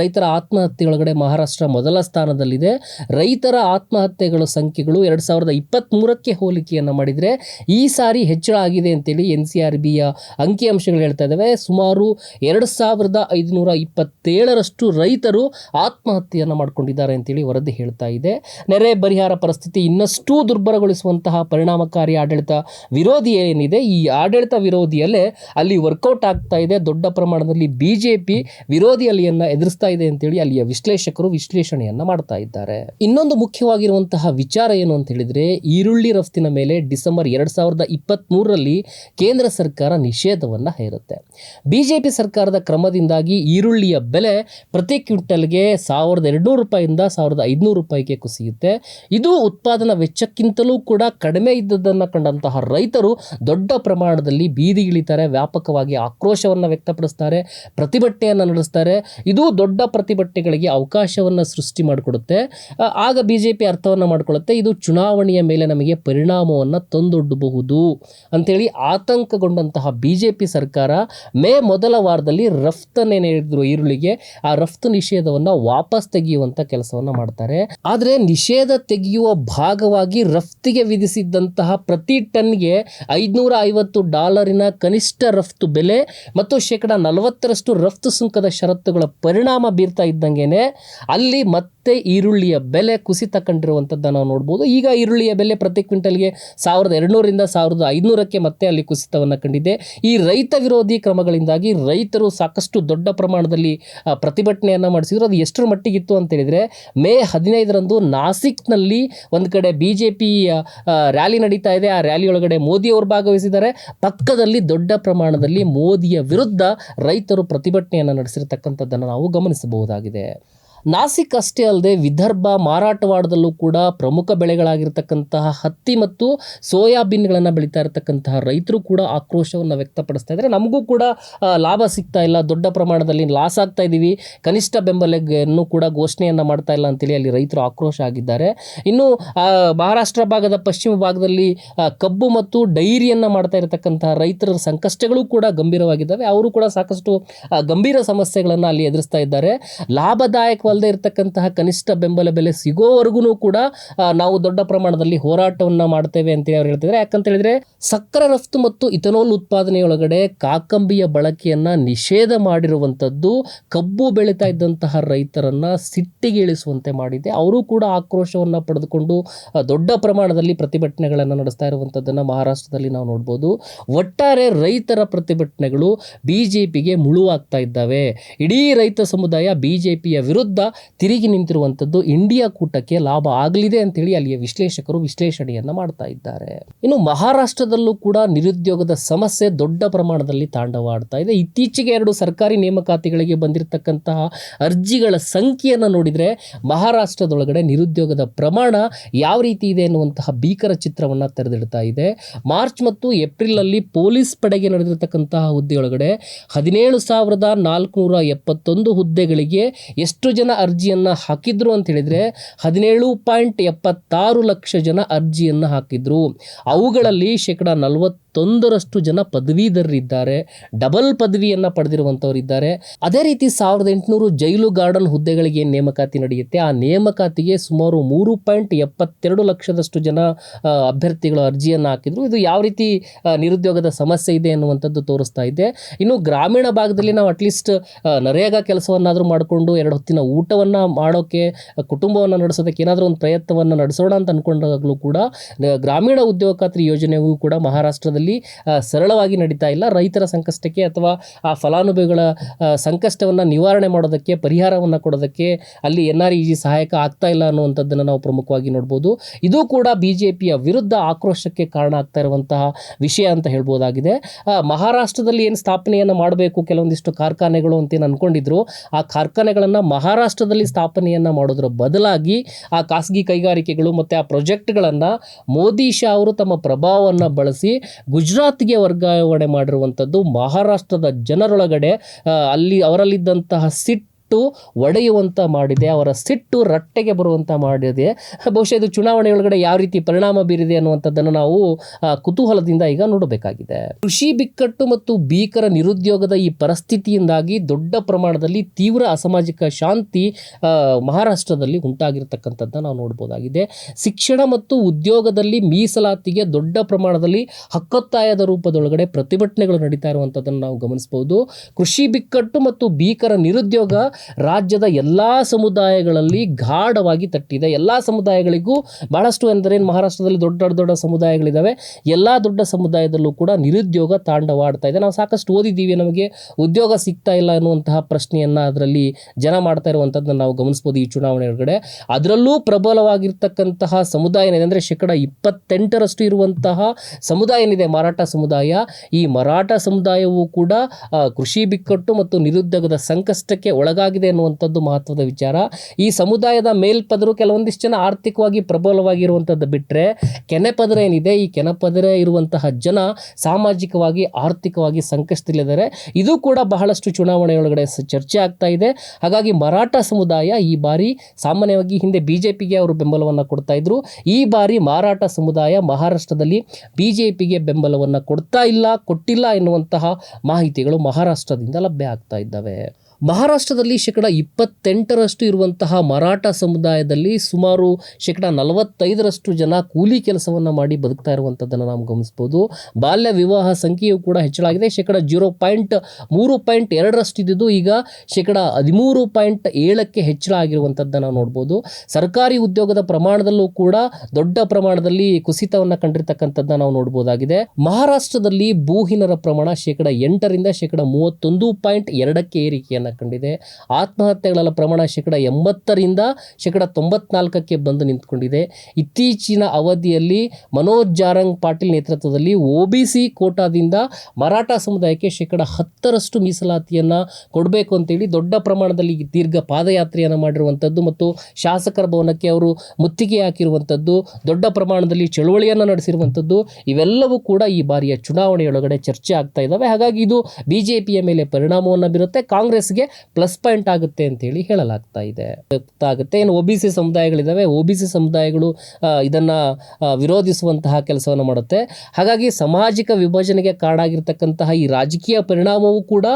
ರೈತರ ಆತ್ಮಹತ್ಯೆಯೊಳಗಡೆ ಮಹಾರಾಷ್ಟ್ರ ಮೊದಲ ಸ್ಥಾನದಲ್ಲಿದೆ. ರೈತರ ಆತ್ಮಹತ್ಯೆಗಳ ಸಂಖ್ಯೆಗಳು ಎರಡು ಸಾವಿರದ ಇಪ್ಪತ್ತ್ಮೂರಕ್ಕೆ ಹೋಲಿಕೆಯನ್ನು ಮಾಡಿದರೆ ಈ ಸಾರಿ ಹೆಚ್ಚಳ ಆಗಿದೆ ಅಂತೇಳಿ ಎನ್ ಸಿ ಆರ್ ಬಿಯ ಅಂಕಿಅಂಶಗಳು ಹೇಳ್ತಾ ಇದ್ದಾವೆ. ಸುಮಾರು ಎರಡು ಸಾವಿರದ ಐದುನೂರ ಇಪ್ಪತ್ತೇಳರಷ್ಟು ರೈತರು ಆತ್ಮಹತ್ಯೆಯನ್ನು ಮಾಡಿಕೊಂಡಿದ್ದಾರೆ ಅಂತೇಳಿ ವರದಿ ಹೇಳ್ತಾ ಇದೆ. ನೆರೆ ಪರಿಹಾರ ಪರಿಸ್ಥಿತಿ ಇನ್ನಷ್ಟು ದುರ್ಬಲಗೊಳಿಸುವಂತಹ ಪರಿಣಾಮಕಾರಿ ಆಡಳಿತ ವಿರೋಧಿ ಏನಿದೆ, ಈ ಆಡಳಿತ ವಿರೋಧಿಯಲ್ಲೇ ಅಲ್ಲಿ ವರ್ಕೌಟ್ ಆಗ್ತಾ ಇದೆ. ದೊಡ್ಡ ಪ್ರಮಾಣದಲ್ಲಿ ಬಿ ಜೆ ಪಿ ವಿರೋಧಿ ಅಲಿಯನ್ನು ಎದುರಿಸ್ತಾ ಇದೆ ಅಂತೇಳಿ ಅಲ್ಲಿಯ ವಿಶ್ಲೇಷಕರು ವಿಶ್ಲೇಷಣೆಯನ್ನು ಮಾಡ್ತಾ ಇದ್ದಾರೆ. ಇನ್ನೊಂದು ಮುಖ್ಯವಾಗಿರುವಂತಹ ವಿಚಾರ ಏನು ಅಂತ ಹೇಳಿದರೆ, ಈರುಳ್ಳಿ ರಫ್ತಿನ ಮೇಲೆ ಡಿಸೆಂಬರ್ ಎರಡು ಸಾವಿರದ ಇಪ್ಪತ್ತ್ಮೂರರಲ್ಲಿ ಕೇಂದ್ರ ಸರ್ಕಾರ ನಿಷೇಧವನ್ನು ಹೇರುತ್ತೆ. ಬಿ ಜೆ ಪಿ ಸರ್ಕಾರದ ಸರ್ಕಾರದ ಕ್ರಮದಿಂದಾಗಿ ಈರುಳ್ಳಿಯ ಬೆಲೆ ಪ್ರತಿ ಕ್ವಿಂಟಲ್ಗೆ ಸಾವಿರದ ಎರಡುನೂರು ರೂಪಾಯಿಂದ ಸಾವಿರದ ಐದುನೂರು ರೂಪಾಯಿಗೆ ಕುಸಿಯುತ್ತೆ. ಇದು ಉತ್ಪಾದನಾ ವೆಚ್ಚಕ್ಕಿಂತಲೂ ಕೂಡ ಕಡಿಮೆ ಇದ್ದದ್ದನ್ನು ಕಂಡಂತಹ ರೈತರು ದೊಡ್ಡ ಪ್ರಮಾಣದಲ್ಲಿ ಬೀದಿಗಿಳಿತಾರೆ ವ್ಯಾಪಕವಾಗಿ ಆಕ್ರೋಶವನ್ನು ವ್ಯಕ್ತಪಡಿಸ್ತಾರೆ, ಪ್ರತಿಭಟನೆಯನ್ನು ನಡೆಸ್ತಾರೆ. ಇದು ದೊಡ್ಡ ಪ್ರತಿಭಟನೆಗಳಿಗೆ ಅವಕಾಶವನ್ನು ಸೃಷ್ಟಿ ಮಾಡಿಕೊಡುತ್ತೆ. ಆಗ ಬಿ ಜೆ ಪಿ ಅರ್ಥವನ್ನು ಮಾಡಿಕೊಳ್ಳುತ್ತೆ ಇದು ಚುನಾವಣೆಯ ಮೇಲೆ ನಮಗೆ ಪರಿಣಾಮವನ್ನು ತಂದೊಡ್ಡಬಹುದು ಅಂತೇಳಿ ಆತಂಕಗೊಂಡಂತಹ ಬಿ ಜೆ ಪಿ ಸರ್ಕಾರ ಮೇ ಮೊದಲ ವಾರದಲ್ಲಿ ರಫ್ತನ್ನೇನು ಹೇಳಿದ್ರು ಈರುಳ್ಳಿಗೆ. ಆ ರಫ್ತು ನಿಷೇಧವನ್ನು ವಾಪಸ್ ತೆಗೆಯುವಂಥ ಕೆಲಸವನ್ನು ಮಾಡ್ತಾರೆ. ಆದರೆ ನಿಷೇಧ ತೆಗೆಯುವ ಭಾಗವಾಗಿ ರಫ್ತಿಗೆ ವಿಧಿಸಿದ್ದಂತಹ ಪ್ರತಿ ಟನ್ಗೆ ಐದುನೂರ ಐವತ್ತು ಡಾಲರಿನ ಕನಿಷ್ಠ ರಫ್ತು ಬೆಲೆ ಮತ್ತು ಶೇಕಡ ನಲವತ್ತರಷ್ಟು ರಫ್ತು ಸುಂಕದ ಷರತ್ತುಗಳ ಪರಿಣಾಮ ಬೀರ್ತಾ ಇದ್ದಂಗೆನೆ ಅಲ್ಲಿ ಮತ್ತೆ ಈರುಳ್ಳಿಯ ಬೆಲೆ ಕುಸಿತ ಕಂಡಿರುವಂಥದ್ದನ್ನು ನಾವು ನೋಡ್ಬೋದು. ಈಗ ಈರುಳ್ಳಿಯ ಬೆಲೆ ಪ್ರತಿ ಕ್ವಿಂಟಲ್ಗೆ ಸಾವಿರದ ಎರಡುನೂರಿಂದ ಸಾವಿರದ ಐದುನೂರಕ್ಕೆ ಮತ್ತೆ ಅಲ್ಲಿ ಕುಸಿತವನ್ನು ಕಂಡಿದೆ. ಈ ರೈತ ವಿರೋಧಿ ಕ್ರಮಗಳಿಂದಾಗಿ ರೈತರು ಸಾಕಷ್ಟು ದೊಡ್ಡ ಪ್ರಮಾಣದಲ್ಲಿ ಪ್ರತಿಭಟನೆಯನ್ನು ಮಾಡಿಸಿದ್ರು. ಅದು ಎಷ್ಟರ ಮಟ್ಟಿಗಿತ್ತು ಅಂತ ಹೇಳಿದರೆ, ಮೇ ಹದಿನೈದರಂದು ನಾಸಿಕ್ನಲ್ಲಿ ಒಂದು ಕಡೆ ಬಿ ಜೆ ಪಿ ರ್ಯಾಲಿ ನಡೀತಾ ಇದೆ. ಆ ರ್ಯಾಲಿ ಒಳಗಡೆ ಮೋದಿ ಅವರು ಭಾಗವಹಿಸಿದ್ದಾರೆ. ಪಕ್ಕದಲ್ಲಿ ದೊಡ್ಡ ಪ್ರಮಾಣದಲ್ಲಿ ಮೋದಿಯ ವಿರುದ್ಧ ರೈತರು ಪ್ರತಿಭಟನೆಯನ್ನು ನಡೆಸಿರ್ತಕ್ಕಂಥದ್ದನ್ನು ನಾವು ಗಮನಿಸಬಹುದಾಗಿದೆ. ನಾಸಿಕ್ ಅಷ್ಟೇ ಅಲ್ಲದೆ ವಿದರ್ಭ, ಮಾರಾಟವಾಡದಲ್ಲೂ ಕೂಡ ಪ್ರಮುಖ ಬೆಳೆಗಳಾಗಿರ್ತಕ್ಕಂತಹ ಹತ್ತಿ ಮತ್ತು ಸೋಯಾಬೀನ್ಗಳನ್ನು ಬೆಳೀತಾ ಇರತಕ್ಕಂತಹ ರೈತರು ಕೂಡ ಆಕ್ರೋಶವನ್ನು ವ್ಯಕ್ತಪಡಿಸ್ತಾ ಇದ್ದಾರೆ. ನಮಗೂ ಕೂಡ ಲಾಭ ಸಿಗ್ತಾ ಇಲ್ಲ. ದೊಡ್ಡ ಪ್ರಮಾಣದಲ್ಲಿ ಲಾಸ್ ಆಗ್ತಾ ಇದ್ದೀವಿ ಕನಿಷ್ಠ ಬೆಂಬಲವನ್ನು ಕೂಡ ಘೋಷಣೆಯನ್ನು ಮಾಡ್ತಾ ಇಲ್ಲ ಅಂತೇಳಿ ಅಲ್ಲಿ ರೈತರು ಆಕ್ರೋಶ ಆಗಿದ್ದಾರೆ. ಇನ್ನು ಮಹಾರಾಷ್ಟ್ರ ಭಾಗದ ಪಶ್ಚಿಮ ಭಾಗದಲ್ಲಿ ಕಬ್ಬು ಮತ್ತು ಡೈರಿಯನ್ನು ಮಾಡ್ತಾ ಇರತಕ್ಕಂತಹ ರೈತರ ಸಂಕಷ್ಟಗಳು ಕೂಡ ಗಂಭೀರವಾಗಿದ್ದಾವೆ. ಅವರು ಕೂಡ ಸಾಕಷ್ಟು ಗಂಭೀರ ಸಮಸ್ಯೆಗಳನ್ನು ಅಲ್ಲಿ ಎದುರಿಸ್ತಾ ಇದ್ದಾರೆ. ಲಾಭದಾಯಕವಲ್ಲದೆ ಇರತಕ್ಕಂತಹ ಕನಿಷ್ಠ ಬೆಂಬಲ ಬೆಲೆ ಸಿಗೋವರೆಗೂ ಕೂಡ ನಾವು ದೊಡ್ಡ ಪ್ರಮಾಣದಲ್ಲಿ ಹೋರಾಟವನ್ನು ಮಾಡ್ತೇವೆ ಅಂತೇಳಿ ಅವ್ರು ಹೇಳ್ತಿದ್ದಾರೆ. ಯಾಕಂತ ಹೇಳಿದ್ರೆ, ಸಕ್ಕರೆ ರಫ್ತು ಮತ್ತು ಇಥನೋಲ್ ಉತ್ಪಾದನೆಯೊಳಗಡೆ ಕಾಕಂಬಿಯ ಬಳಕೆಯನ್ನು ನಿಷೇಧ ಮಾಡಿರುವಂಥದ್ದು, ಕಬ್ಬು ಬೆಳೀತಾ ಇದ್ದಂತಹ ರೈತರನ್ನ ಸಿಟ್ಟಿಗೆ ಇಳಿಸುವಂತೆ ಮಾಡಿದೆ. ಅವರು ಕೂಡ ಆಕ್ರೋಶವನ್ನು ಪಡೆದುಕೊಂಡು ದೊಡ್ಡ ಪ್ರಮಾಣದಲ್ಲಿ ಪ್ರತಿಭಟನೆಗಳನ್ನು ನಡೆಸ್ತಾ ಇರುವಂಥದ್ದನ್ನು ಮಹಾರಾಷ್ಟ್ರದಲ್ಲಿ ನಾವು ನೋಡ್ಬೋದು. ಒಟ್ಟಾರೆ ರೈತರ ಪ್ರತಿಭಟನೆಗಳು ಬಿ ಜೆ ಪಿಗೆ ಮುಳುವಾಗ್ತಾ ಇದ್ದಾವೆ. ಇಡೀ ರೈತ ಸಮುದಾಯ ಬಿ ಜೆ ವಿರುದ್ಧ ತಿರುಗಿ ನಿಂತಿರುವಂಥದ್ದು ಇಂಡಿಯಾ ಕೂಟಕ್ಕೆ ಲಾಭ ಆಗಲಿದೆ ಅಂತೇಳಿ ಅಲ್ಲಿಯ ವಿಶ್ಲೇಷಕರು ವಿಶ್ಲೇಷಣೆಯನ್ನು ಮಾಡ್ತಾ ಇದ್ದಾರೆ. ಇನ್ನು ಮಹಾರಾಷ್ಟ್ರದಲ್ಲೂ ಕೂಡ ನಿರುದ್ಯೋಗದ ಸಮಸ್ಯೆ ದೊಡ್ಡ ಪ್ರಮಾಣದಲ್ಲಿ ತಾಂಡವಾಡ್ತಾ ಇದೆ. ಇತ್ತೀಚೆಗೆ ಎರಡು ಸರ್ಕಾರಿ ನೇಮಕಾತಿಗಳಿಗೆ ಬಂದಿರತಕ್ಕಂತಹ ಅರ್ಜಿಗಳ ಸಂಖ್ಯೆಯನ್ನು ನೋಡಿದರೆ ಮಹಾರಾಷ್ಟ್ರದೊಳಗಡೆ ನಿರುದ್ಯೋಗದ ಪ್ರಮಾಣ ಯಾವ ರೀತಿ ಇದೆ ಎನ್ನುವಂತಹ ಭೀಕರ ಚಿತ್ರವನ್ನು ತೆರೆದಿಡ್ತಾ ಇದೆ. ಮಾರ್ಚ್ ಮತ್ತು ಏಪ್ರಿಲಲ್ಲಿ ಪೊಲೀಸ್ ಪಡೆಗೆ ನಡೆದಿರತಕ್ಕಂತಹ ಹುದ್ದೆಯೊಳಗಡೆ ಹದಿನೇಳು ಸಾವಿರದ ನಾಲ್ಕುನೂರ ಎಪ್ಪತ್ತೊಂದು ಹುದ್ದೆಗಳಿಗೆ ಎಷ್ಟು ಜನ ಅರ್ಜಿಯನ್ನು ಹಾಕಿದ್ರು ಅಂತ ಹೇಳಿದರೆ ಹದಿನೇಳು ಪಾಯಿಂಟ್ ಎಪ್ಪತ್ತಾರು ಲಕ್ಷ ಜನ ಅರ್ಜಿಯನ್ನು ಹಾಕಿದ್ರು. ಅವುಗಳಲ್ಲಿ ಶೇಕಡ ನಲವತ್ತೊಂದರಷ್ಟು ಜನ ಪದವೀಧರರಿದ್ದಾರೆ, ಡಬಲ್ ಪದವಿಯನ್ನು ಪಡೆದಿರುವಂಥವರಿದ್ದಾರೆ ಅದೇ ರೀತಿ ಸಾವಿರದ ಎಂಟುನೂರು ಜೈಲು ಗಾರ್ಡನ್ ಹುದ್ದೆಗಳಿಗೆ ನೇಮಕಾತಿ ನಡೆಯುತ್ತೆ. ಆ ನೇಮಕಾತಿಗೆ ಸುಮಾರು ಮೂರು ಪಾಯಿಂಟ್ ಎಪ್ಪತ್ತೆರಡು ಲಕ್ಷದಷ್ಟು ಜನ ಅಭ್ಯರ್ಥಿಗಳು ಅರ್ಜಿಯನ್ನು ಹಾಕಿದ್ರು. ಇದು ಯಾವ ರೀತಿ ನಿರುದ್ಯೋಗದ ಸಮಸ್ಯೆ ಇದೆ ಎನ್ನುವಂಥದ್ದು ತೋರಿಸ್ತಾ ಇದೆ. ಇನ್ನು ಗ್ರಾಮೀಣ ಭಾಗದಲ್ಲಿ ನಾವು ಅಟ್ಲೀಸ್ಟ್ ನರೇಗಾ ಕೆಲಸವನ್ನಾದರೂ ಮಾಡಿಕೊಂಡು ಎರಡು ಹೊತ್ತಿನ ಊಟವನ್ನು ಮಾಡೋಕ್ಕೆ ಕುಟುಂಬವನ್ನು ನಡೆಸೋದಕ್ಕೆ ಏನಾದರೂ ಒಂದು ಪ್ರಯತ್ನವನ್ನು ನಡೆಸೋಣ ಅಂತ ಅಂದ್ಕೊಂಡಾಗಲೂ ಕೂಡ ಗ್ರಾಮೀಣ ಉದ್ಯೋಗ ಖಾತ್ರಿ ಯೋಜನೆಯೂ ಕೂಡ ಮಹಾರಾಷ್ಟ್ರದಲ್ಲಿ ಆ, ಸರಳವಾಗಿ ನಡೀತಾ ಇಲ್ಲ. ರೈತರ ಸಂಕಷ್ಟಕ್ಕೆ ಅಥವಾ ಆ ಫಲಾನುಭವಿಗಳ ಸಂಕಷ್ಟವನ್ನು ನಿವಾರಣೆ ಮಾಡೋದಕ್ಕೆ ಪರಿಹಾರವನ್ನು ಕೊಡೋದಕ್ಕೆ ಅಲ್ಲಿ ಎನ್ ಆರ್ ಇ ಜಿ ಸಹಾಯಕ ಆಗ್ತಾ ಇಲ್ಲ ಅನ್ನುವಂಥದ್ದನ್ನು ನಾವು ಪ್ರಮುಖವಾಗಿ ನೋಡ್ಬೋದು. ಇದು ಕೂಡ ಬಿ ಜೆ ಪಿಯ ವಿರುದ್ಧ ಆಕ್ರೋಶಕ್ಕೆ ಕಾರಣ ಆಗ್ತಾ ಇರುವಂತಹ ವಿಷಯ ಅಂತ ಹೇಳ್ಬೋದಾಗಿದೆ. ಮಹಾರಾಷ್ಟ್ರದಲ್ಲಿ ಏನು ಸ್ಥಾಪನೆಯನ್ನು ಮಾಡಬೇಕು ಕೆಲವೊಂದಿಷ್ಟು ಕಾರ್ಖಾನೆಗಳು ಅಂತೇನು ಅನ್ಕೊಂಡಿದ್ರು ಆ ಕಾರ್ಖಾನೆಗಳನ್ನು ಮಹಾರಾಷ್ಟ್ರದಲ್ಲಿ ಸ್ಥಾಪನೆಯನ್ನು ಮಾಡೋದ್ರ ಬದಲಾಗಿ ಆ ಖಾಸಗಿ ಕೈಗಾರಿಕೆಗಳು ಮತ್ತು ಆ ಪ್ರೊಜೆಕ್ಟ್ಗಳನ್ನು ಮೋದಿ ಶಾ ಅವರು ತಮ್ಮ ಪ್ರಭಾವವನ್ನು ಬಳಸಿ ಗುಜರಾತ್ಗೆ ವರ್ಗಾವಣೆ ಮಾಡಿರುವಂಥದ್ದು ಮಹಾರಾಷ್ಟ್ರದ ಜನರೊಳಗಡೆ ಅಲ್ಲಿ ಅವರಲ್ಲಿದ್ದಂತಹ ಸಿಟ್ಟು ಒಡೆಯುವಂಥ ಮಾಡಿದೆ, ಅವರ ಸಿಟ್ಟು ರಟ್ಟೆಗೆ ಬರುವಂಥ ಮಾಡಿದೆ. ಬಹುಶಃ ಇದು ಚುನಾವಣೆ ಒಳಗಡೆ ಯಾವ ರೀತಿ ಪರಿಣಾಮ ಬೀರಿದೆ ಅನ್ನುವಂಥದ್ದನ್ನು ನಾವು ಕುತೂಹಲದಿಂದ ಈಗ ನೋಡಬೇಕಾಗಿದೆ. ಕೃಷಿ ಬಿಕ್ಕಟ್ಟು ಮತ್ತು ಭೀಕರ ನಿರುದ್ಯೋಗದ ಈ ಪರಿಸ್ಥಿತಿಯಿಂದಾಗಿ ದೊಡ್ಡ ಪ್ರಮಾಣದಲ್ಲಿ ತೀವ್ರ ಅಸಾಮಾಜಿಕ ಶಾಂತಿ ಮಹಾರಾಷ್ಟ್ರದಲ್ಲಿ ಉಂಟಾಗಿರ್ತಕ್ಕಂಥದ್ದನ್ನ ನಾವು ನೋಡ್ಬೋದಾಗಿದೆ. ಶಿಕ್ಷಣ ಮತ್ತು ಉದ್ಯೋಗದಲ್ಲಿ ಮೀಸಲಾತಿಗೆ ದೊಡ್ಡ ಪ್ರಮಾಣದಲ್ಲಿ ಹಕ್ಕೊತ್ತಾಯದ ರೂಪದೊಳಗಡೆ ಪ್ರತಿಭಟನೆಗಳು ನಡೀತಾ ಇರುವಂಥದ್ದನ್ನು ನಾವು ಗಮನಿಸಬಹುದು ಕೃಷಿ ಬಿಕ್ಕಟ್ಟು ಮತ್ತು ಭೀಕರ ನಿರುದ್ಯೋಗ ರಾಜ್ಯದ ಎಲ್ಲ ಸಮುದಾಯಗಳಲ್ಲಿ ಗಾಢವಾಗಿ ತಟ್ಟಿದೆ. ಎಲ್ಲ ಸಮುದಾಯಗಳಿಗೂ ಬಹಳಷ್ಟು ಅಂದರೆ ಮಹಾರಾಷ್ಟ್ರದಲ್ಲಿ ದೊಡ್ಡ ದೊಡ್ಡ ದೊಡ್ಡ ಸಮುದಾಯಗಳಿದ್ದಾವೆ ಎಲ್ಲ ದೊಡ್ಡ ಸಮುದಾಯದಲ್ಲೂ ಕೂಡ ನಿರುದ್ಯೋಗ ತಾಂಡವಾಡ್ತಾ ಇದೆ. ನಾವು ಸಾಕಷ್ಟು ಓದಿದ್ದೀವಿ. ನಮಗೆ ಉದ್ಯೋಗ ಸಿಗ್ತಾ ಇಲ್ಲ ಅನ್ನುವಂತಹ ಪ್ರಶ್ನೆಯನ್ನು ಅದರಲ್ಲಿ ಜನ ಮಾಡ್ತಾ ಇರುವಂಥದ್ದನ್ನು ನಾವು ಗಮನಿಸ್ಬೋದು ಈ ಚುನಾವಣೆ ಒಳಗಡೆ. ಅದರಲ್ಲೂ ಪ್ರಬಲವಾಗಿರ್ತಕ್ಕಂತಹ ಸಮುದಾಯ ಏನಿದೆ ಅಂದರೆ ಶೇಕಡ ಇಪ್ಪತ್ತೆಂಟರಷ್ಟು ಇರುವಂತಹ ಸಮುದಾಯ ಏನಿದೆ? ಮರಾಠ ಸಮುದಾಯ. ಈ ಮರಾಠ ಸಮುದಾಯವು ಕೂಡ ಕೃಷಿ ಬಿಕ್ಕಟ್ಟು ಮತ್ತು ನಿರುದ್ಯೋಗದ ಸಂಕಷ್ಟಕ್ಕೆ ಒಳಗಾಗಿದೆ ಅನ್ನುವಂಥದ್ದು ಮಹತ್ವದ ವಿಚಾರ. ಈ ಸಮುದಾಯದ ಮೇಲ್ಪದರು ಕೆಲವೊಂದಿಷ್ಟು ಜನ ಆರ್ಥಿಕವಾಗಿ ಪ್ರಬಲವಾಗಿರುವಂಥದ್ದು ಬಿಟ್ಟರೆ ಕೆನೆಪದರ ಏನಿದೆ? ಈ ಕೆನೆಪದರ ಇರುವಂತಹ ಜನ ಸಾಮಾಜಿಕವಾಗಿ, ಆರ್ಥಿಕವಾಗಿ ಸಂಕಷ್ಟದಲ್ಲಿದ್ದಾರೆ. ಇದು ಕೂಡ ಬಹಳಷ್ಟು ಚುನಾವಣೆಯೊಳಗಡೆ ಚರ್ಚೆ ಆಗ್ತಾ ಇದೆ. ಹಾಗಾಗಿ ಮರಾಠ ಸಮುದಾಯ ಈ ಬಾರಿ ಸಾಮಾನ್ಯವಾಗಿ ಹಿಂದೆ ಬಿ ಜೆ ಪಿಗೆ ಅವರು ಬೆಂಬಲವನ್ನು ಕೊಡ್ತಾ ಇದ್ರು. ಈ ಬಾರಿ ಮಾರಾಟ ಸಮುದಾಯ ಮಹಾರಾಷ್ಟ್ರದಲ್ಲಿ ಬಿ ಜೆ ಪಿಗೆ ಬೆಂಬಲವನ್ನು ಕೊಡ್ತಾ ಇಲ್ಲ, ಕೊಟ್ಟಿಲ್ಲ ಎನ್ನುವಂತಹ ಮಾಹಿತಿಗಳು ಮಹಾರಾಷ್ಟ್ರದಿಂದ ಲಭ್ಯ ಆಗ್ತಾ ಇದ್ದಾವೆ. ಮಹಾರಾಷ್ಟ್ರದಲ್ಲಿ ಶೇಕಡ ಇಪ್ಪತ್ತೆಂಟರಷ್ಟು ಇರುವಂತಹ ಮರಾಠ ಸಮುದಾಯದಲ್ಲಿ ಸುಮಾರು ಶೇಕಡ ನಲವತ್ತೈದರಷ್ಟು ಜನ ಕೂಲಿ ಕೆಲಸವನ್ನು ಮಾಡಿ ಬದುಕ್ತಾ ಇರುವಂಥದ್ದನ್ನು ನಾವು ಗಮನಿಸ್ಬೋದು. ಬಾಲ್ಯ ವಿವಾಹ ಸಂಖ್ಯೆಯು ಕೂಡ ಹೆಚ್ಚಳಾಗಿದೆ ಶೇಕಡ ಜೀರೋ ಪಾಯಿಂಟ್ ಮೂರು ಪಾಯಿಂಟ್ ಎರಡರಷ್ಟು ಇದ್ದಿದ್ದು ಈಗ ಶೇಕಡ ಹದಿಮೂರು ಪಾಯಿಂಟ್ ಏಳಕ್ಕೆ ಹೆಚ್ಚಳ ಆಗಿರುವಂಥದ್ದನ್ನು ನೋಡ್ಬೋದು. ಸರ್ಕಾರಿ ಉದ್ಯೋಗದ ಪ್ರಮಾಣದಲ್ಲೂ ಕೂಡ ದೊಡ್ಡ ಪ್ರಮಾಣದಲ್ಲಿ ಕುಸಿತವನ್ನು ಕಂಡಿರ್ತಕ್ಕಂಥದ್ದನ್ನ ನಾವು ನೋಡ್ಬೋದಾಗಿದೆ. ಮಹಾರಾಷ್ಟ್ರದಲ್ಲಿ ಭೂಹೀನರ ಪ್ರಮಾಣ ಶೇಕಡ ಎಂಟರಿಂದ ಶೇಕಡ ಮೂವತ್ತೊಂದು ಪಾಯಿಂಟ್ ಎರಡಕ್ಕೆ ಏರಿಕೆಯನ್ನು ಕಂಡಿದೆ. ಆತ್ಮಹತ್ಯೆಗಳ ಪ್ರಮಾಣ ಶೇಕಡ ಎಂಬತ್ತರಿಂದ ಶೇಕಡ ತೊಂಬತ್ನಾಲ್ಕಕ್ಕೆ ಬಂದು ನಿಂತ್ಕೊಂಡಿದೆ. ಇತ್ತೀಚಿನ ಅವಧಿಯಲ್ಲಿ ಮನೋಜ್ ಜಾರಂಗ್ ಪಾಟೀಲ್ ನೇತೃತ್ವದಲ್ಲಿ ಒ ಬಿ ಸಿ ಕೋಟಾದಿಂದ ಮರಾಠ ಸಮುದಾಯಕ್ಕೆ ಶೇಕಡ ಹತ್ತರಷ್ಟು ಮೀಸಲಾತಿಯನ್ನು ಕೊಡಬೇಕು ಅಂತೇಳಿ ದೊಡ್ಡ ಪ್ರಮಾಣದಲ್ಲಿ ದೀರ್ಘ ಪಾದಯಾತ್ರೆಯನ್ನು ಮಾಡಿರುವಂಥದ್ದು ಮತ್ತು ಶಾಸಕರ ಭವನಕ್ಕೆ ಅವರು ಮುತ್ತಿಗೆ ಹಾಕಿರುವಂಥದ್ದು ದೊಡ್ಡ ಪ್ರಮಾಣದಲ್ಲಿ ಚಳುವಳಿಯನ್ನು ನಡೆಸಿರುವಂಥದ್ದು ಇವೆಲ್ಲವೂ ಕೂಡ ಈ ಬಾರಿಯ ಚುನಾವಣೆಯೊಳಗಡೆ ಚರ್ಚೆ ಆಗ್ತಾ ಇದ್ದಾವೆ ಹಾಗಾಗಿ ಇದು ಬಿ ಜೆ ಪಿಯ ಮೇಲೆ ಪರಿಣಾಮವನ್ನು ಬೀರುತ್ತೆ. ಕಾಂಗ್ರೆಸ್ಗೆ ಪ್ಲಸ್ ಪಾಯಿಂಟ್ ಆಗುತ್ತೆ ಅಂತೇಳಿ ಹೇಳಲಾಗ್ತಾ ಇದೆ. ಆಗುತ್ತೆ ಏನು ಒ ಬಿ ಸಿ ಸಮುದಾಯಗಳಿದ್ದಾವೆ ಸಮುದಾಯಗಳು ಇದನ್ನ ವಿರೋಧಿಸುವಂತಹ ಕೆಲಸವನ್ನು ಮಾಡುತ್ತೆ. ಹಾಗಾಗಿ ಸಾಮಾಜಿಕ ವಿಭಜನೆಗೆ ಕಾರಣ ಆಗಿರ್ತಕ್ಕಂತಹ ಈ ರಾಜಕೀಯ ಪರಿಣಾಮವೂ ಕೂಡ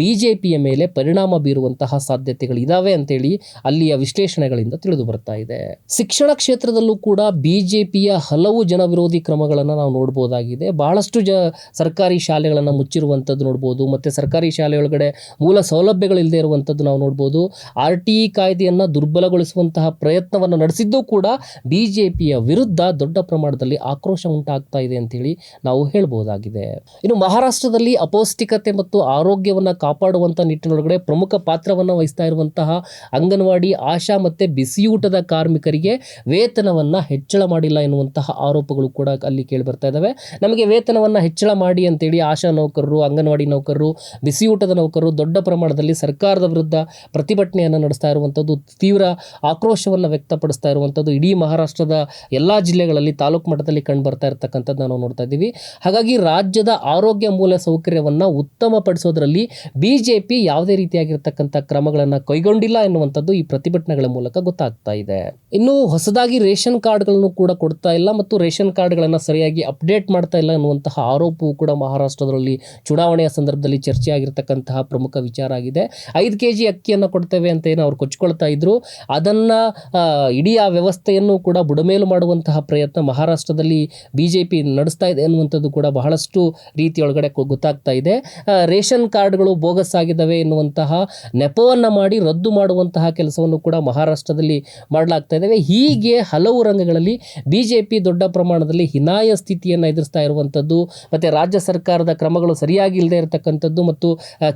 ಬಿ ಜೆ ಮೇಲೆ ಪರಿಣಾಮ ಬೀರುವಂತಹ ಸಾಧ್ಯತೆಗಳು ಇದಾವೆ ಅಂತೇಳಿ ಅಲ್ಲಿಯ ವಿಶ್ಲೇಷಣೆಗಳಿಂದ ತಿಳಿದು ಬರ್ತಾ ಇದೆ. ಶಿಕ್ಷಣ ಕ್ಷೇತ್ರದಲ್ಲೂ ಕೂಡ ಬಿ ಜೆ ಪಿಯ ಹಲವು ಜನ ವಿರೋಧಿ ಕ್ರಮಗಳನ್ನು ನಾವು ನೋಡ್ಬೋದಾಗಿದೆ. ಬಹಳಷ್ಟು ಜ, ಸರ್ಕಾರಿ ಶಾಲೆಗಳನ್ನು ಮುಚ್ಚಿರುವಂಥದ್ದು ನೋಡ್ಬೋದು. ಮತ್ತು ಸರ್ಕಾರಿ ಶಾಲೆಯೊಳಗಡೆ ಮೂಲ ಸೌಲಭ್ಯಗಳಿಲ್ಲದೆ ಇರುವಂಥದ್ದು ನಾವು ನೋಡ್ಬೋದು. ಆರ್ ಟಿ ಇ ಕಾಯ್ದೆಯನ್ನು ದುರ್ಬಲಗೊಳಿಸುವಂತಹ ಪ್ರಯತ್ನವನ್ನು ನಡೆಸಿದ್ದು ಕೂಡ ಬಿ ಜೆ ಪಿಯ ವಿರುದ್ಧ ದೊಡ್ಡ ಪ್ರಮಾಣದಲ್ಲಿ ಆಕ್ರೋಶ ಉಂಟಾಗ್ತಾ ಇದೆ ಅಂತೇಳಿ ನಾವು ಹೇಳ್ಬೋದಾಗಿದೆ. ಇನ್ನು ಮಹಾರಾಷ್ಟ್ರದಲ್ಲಿ ಅಪೌಷ್ಟಿಕತೆ ಮತ್ತು ಆರೋಗ್ಯವನ್ನು ಕಾಪಾಡುವಂಥ ನಿಟ್ಟಿನೊಳಗಡೆ ಪ್ರಮುಖ ಪಾತ್ರವನ್ನು ವಹಿಸ್ತಾ ಇರುವಂತಹ ಅಂಗನವಾಡಿ, ಆಶಾ ಮತ್ತು ಬಿಸಿಯೂಟದ ಕಾರ್ಮಿಕರಿಗೆ ವೇತನವನ್ನು ಹೆಚ್ಚಳ ಮಾಡಿಲ್ಲ ಎನ್ನುವಂತಹ ಆರೋಪಗಳು ಕೂಡ ಅಲ್ಲಿ ಕೇಳಿ ಬರ್ತಾ ಇದ್ದಾವೆ ನಮಗೆ ವೇತನವನ್ನು ಹೆಚ್ಚಳ ಮಾಡಿ ಅಂತೇಳಿ ಆಶಾ ನೌಕರರು, ಅಂಗನವಾಡಿ ನೌಕರರು, ಬಿಸಿಯೂಟದ ನೌಕರರು ದೊಡ್ಡ ಪ್ರಮಾಣದಲ್ಲಿ ಸರ್ಕಾರದ ವಿರುದ್ಧ ಪ್ರತಿಭಟನೆಯನ್ನು ನಡೆಸ್ತಾ ಇರುವಂಥದ್ದು, ತೀವ್ರ ಆಕ್ರೋಶವನ್ನು ವ್ಯಕ್ತಪಡಿಸ್ತಾ ಇರುವಂಥದ್ದು ಇಡೀ ಮಹಾರಾಷ್ಟ್ರದ ಎಲ್ಲ ಜಿಲ್ಲೆಗಳಲ್ಲಿ ತಾಲೂಕು ಮಟ್ಟದಲ್ಲಿ ಕಂಡು ಬರ್ತಾ ಇರತಕ್ಕಂಥದ್ದು ನಾವು ನೋಡ್ತಾ ಇದ್ದೀವಿ. ಹಾಗಾಗಿ ರಾಜ್ಯದ ಆರೋಗ್ಯ ಮೂಲ ಸೌಕರ್ಯವನ್ನು ಉತ್ತಮಪಡಿಸೋದ್ರಲ್ಲಿ ಬಿ ಜೆ ಪಿ ಯಾವುದೇ ರೀತಿಯಾಗಿರ್ತಕ್ಕಂಥ ಕ್ರಮಗಳನ್ನು ಕೈಗೊಂಡಿಲ್ಲ ಎನ್ನುವಂಥದ್ದು ಈ ಪ್ರತಿಭಟನೆಗಳ ಮೂಲಕ ಗೊತ್ತಾಗ್ತಾ ಇದೆ. ಇನ್ನು ಹೊಸದಾಗಿ ರೇಷನ್ ಕಾರ್ಡ್ಗಳನ್ನು ಕೂಡ ಕೊಡ್ತಾ ಇಲ್ಲ ಮತ್ತು ರೇಷನ್ ಕಾರ್ಡ್ಗಳನ್ನು ಸರಿಯಾಗಿ ಅಪ್ಡೇಟ್ ಮಾಡ್ತಾ ಇಲ್ಲ ಎನ್ನುವಂತಹ ಆರೋಪವು ಕೂಡ ಮಹಾರಾಷ್ಟ್ರದಲ್ಲಿ ಚುನಾವಣೆಯ ಸಂದರ್ಭದಲ್ಲಿ ಚರ್ಚೆ ಆಗಿರ್ತಕ್ಕಂತಹ ಪ್ರಮುಖ ವಿಚಾರ ಆಗಿದೆ. ಐದು ಕೆ ಜಿ ಅಕ್ಕಿಯನ್ನು ಕೊಡ್ತೇವೆ ಅಂತ ಏನು ಅವ್ರು ಕೊಚ್ಕೊಳ್ತಾ ಇದ್ರು. ಅದನ್ನು ಇಡೀ ಆ ವ್ಯವಸ್ಥೆಯನ್ನು ಕೂಡ ಬುಡಮೇಲು ಮಾಡುವಂತಹ ಪ್ರಯತ್ನ ಮಹಾರಾಷ್ಟ್ರದಲ್ಲಿ ಬಿ ಜೆ ಪಿ ನಡೆಸ್ತಾ ಇದೆ ಅನ್ನುವಂಥದ್ದು ಕೂಡ ಬಹಳಷ್ಟು ರೀತಿಯೊಳಗಡೆ ಗೊತ್ತಾಗ್ತಾ ಇದೆ. ರೇಷನ್ ಕಾರ್ಡ್ಗಳು ಬೋಗಸ್ ಆಗಿದ್ದಾವೆ ಎನ್ನುವಂತಹ ನೆಪವನ್ನು ಮಾಡಿ ರದ್ದು ಮಾಡುವಂತಹ ಕೆಲಸವನ್ನು ಕೂಡ ಮಹಾರಾಷ್ಟ್ರದಲ್ಲಿ ಮಾಡಲಾಗ್ತಾ ಇದ್ದಾವೆ. ಹೀಗೆ ಹಲವು ರಂಗಗಳಲ್ಲಿ ಬಿ ಜೆ ಪಿ ದೊಡ್ಡ ಪ್ರಮಾಣದಲ್ಲಿ ಹಿನಾಯ ಸ್ಥಿತಿಯನ್ನು ಎದುರಿಸ್ತಾ ಇರುವಂಥದ್ದು, ಮತ್ತು ರಾಜ್ಯ ಸರ್ಕಾರದ ಕ್ರಮಗಳು ಸರಿಯಾಗಿ ಇಲ್ಲದೆ ಇರತಕ್ಕಂಥದ್ದು ಮತ್ತು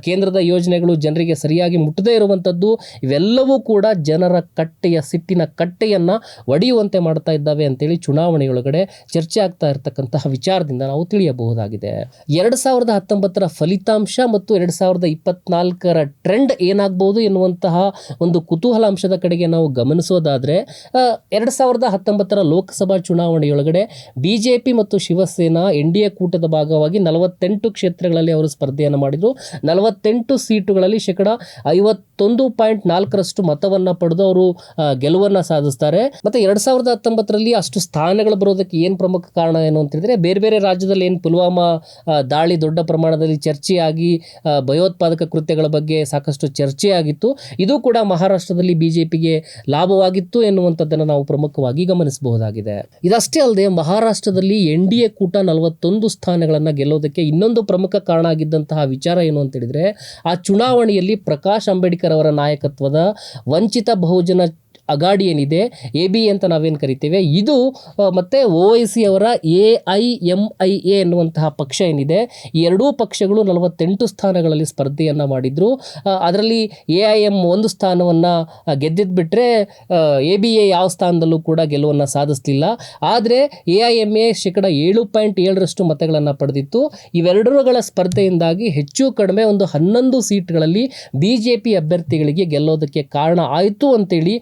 ಕೇಂದ್ರದ ಯೋಜನೆಗಳು ಜನರಿಗೆ ಸರಿಯಾಗಿ ಮುಟ್ಟದೇ ಇರುವಂಥದ್ದು, ಇವೆಲ್ಲವೂ ಕೂಡ ಜನರ ಕಟ್ಟೆಯ, ಸಿಟ್ಟಿನ ಕಟ್ಟೆಯನ್ನು ಒಡೆಯುವಂತೆ ಮಾಡ್ತಾ ಇದ್ದಾವೆ ಅಂತೇಳಿ ಚುನಾವಣೆಯೊಳಗಡೆ ಚರ್ಚೆ ಆಗ್ತಾ ಇರತಕ್ಕಂತಹ ವಿಚಾರದಿಂದ ನಾವು ತಿಳಿಯಬಹುದಾಗಿದೆ. ಎರಡು ಸಾವಿರದ ಹತ್ತೊಂಬತ್ತರ ಫಲಿತಾಂಶ ಮತ್ತು ಎರಡು ಸಾವಿರದ ಇಪ್ಪತ್ನಾಲ್ಕರ ಟ್ರೆಂಡ್ ಏನಾಗ್ಬೋದು ಎನ್ನುವಂತಹ ಒಂದು ಕುತೂಹಲ ಅಂಶದ ಕಡೆಗೆ ನಾವು ಗಮನಿಸೋದಾದರೆ ಎರಡು ಸಾವಿರದ ಹತ್ತೊಂಬತ್ತರ ಲೋಕಸಭಾ ಚುನಾವಣೆಯೊಳಗಡೆ ಬಿ ಜೆ ಪಿ ಮತ್ತು ಶಿವಸೇನಾ ಎನ್ ಡಿ ಎ ಕೂಟದ ಭಾಗವಾಗಿ ನಲವತ್ತೆಂಟು ಕ್ಷೇತ್ರಗಳಲ್ಲಿ ಅವರು ಸ್ಪರ್ಧೆಯನ್ನು ಮಾಡಿದರು. ನಲವತ್ತೆಂಟು ಸೀಟುಗಳಲ್ಲಿ ಶೇಕಡ ಐವತ್ತೊಂದು ಪಾಯಿಂಟ್ ನಾಲ್ಕರಷ್ಟು ಮತವನ್ನು ಪಡೆದು ಅವರು ಗೆಲುವನ್ನು ಸಾಧಿಸ್ತಾರೆ. ಮತ್ತು ಎರಡು ಸಾವಿರದ ಹತ್ತೊಂಬತ್ತರಲ್ಲಿ ಅಷ್ಟು ಸ್ಥಾನಗಳು ಬರೋದಕ್ಕೆ ಏನು ಪ್ರಮುಖ ಕಾರಣ ಏನು ಅಂತಂದರೆ, ಬೇರೆ ಬೇರೆ ರಾಜ್ಯದಲ್ಲಿ ಏನು ಪುಲ್ವಾಮಾ ದಾಳಿ ದೊಡ್ಡ ಪ್ರಮಾಣದಲ್ಲಿ ಚರ್ಚೆಯಾಗಿ ಭಯೋತ್ಪಾದಕ ಕೃತ್ಯಗಳ ಬಗ್ಗೆ ಸಾಕಷ್ಟು ಚರ್ಚೆಯಾಗಿತ್ತು. ಇದು ಕೂಡ ಮಹಾರಾಷ್ಟ್ರದಲ್ಲಿ ಬಿ ಜೆ ಲಾಭವಾಗಿತ್ತು ಎನ್ನುವಂಥದ್ದನ್ನು ನಾವು ಪ್ರಮುಖವಾಗಿ ಗಮನಿಸಬಹುದಾಗಿದೆ. ಇದಷ್ಟೇ ಅಲ್ಲದೆ ಮಹಾರಾಷ್ಟ್ರದಲ್ಲಿ ಎನ್ ಡಿ ಎ ಕೂಟ ನಲವತ್ತೊಂದು ಸ್ಥಾನಗಳನ್ನು ಗೆಲ್ಲೋದಕ್ಕೆ ಇನ್ನೊಂದು ಪ್ರಮುಖ ಕಾರಣ ಆಗಿದ್ದಂತಹ ವಿಚಾರ ಏನು ಅಂತ ಹೇಳಿದ್ರೆ ಆ ಚುನಾವಣೆಯಲ್ಲಿ ಪ್ರಕಾಶ್ ಅಂಬೇಡ್ಕರ್ ಅಂಬೇಡ್ಕರ್ ಅವರ ನಾಯಕತ್ವದ ವಂಚಿತ ಬಹುಜನ ಅಗಾಡಿ ಏನಿದೆ ಎ ಬಿ ಅಂತ ನಾವೇನು ಕರಿತೇವೆ? ಇದು ಮತ್ತು ಒ ಐ ಸಿ ಅವರ A I M I A ಎನ್ನುವಂತಹ ಪಕ್ಷ ಏನಿದೆ ಎರಡೂ ಪಕ್ಷಗಳು ನಲವತ್ತೆಂಟು ಸ್ಥಾನಗಳಲ್ಲಿ ಸ್ಪರ್ಧೆಯನ್ನು ಮಾಡಿದ್ರು. ಅದರಲ್ಲಿ ಎ ಐ ಎಂ ಒಂದು ಸ್ಥಾನವನ್ನು ಗೆದ್ದಿದ್ದು ಬಿಟ್ಟರೆ ಎ ಬಿ ಎ ಯಾವ ಸ್ಥಾನದಲ್ಲೂ ಕೂಡ ಗೆಲುವನ್ನು ಸಾಧಿಸಲಿಲ್ಲ. ಆದರೆ ಎ ಐ ಎಂ ಎ ಶೇಕಡ ಏಳು ಪಾಯಿಂಟ್ ಏಳರಷ್ಟು ಮತಗಳನ್ನು ಪಡೆದಿತ್ತು. ಇವೆರಡರುಗಳ ಸ್ಪರ್ಧೆಯಿಂದಾಗಿ ಹೆಚ್ಚು ಕಡಿಮೆ ಒಂದು ಹನ್ನೊಂದು ಸೀಟ್ಗಳಲ್ಲಿ ಬಿ ಜೆ ಪಿ ಅಭ್ಯರ್ಥಿಗಳಿಗೆ ಗೆಲ್ಲೋದಕ್ಕೆ ಕಾರಣ ಆಯಿತು ಅಂತೇಳಿ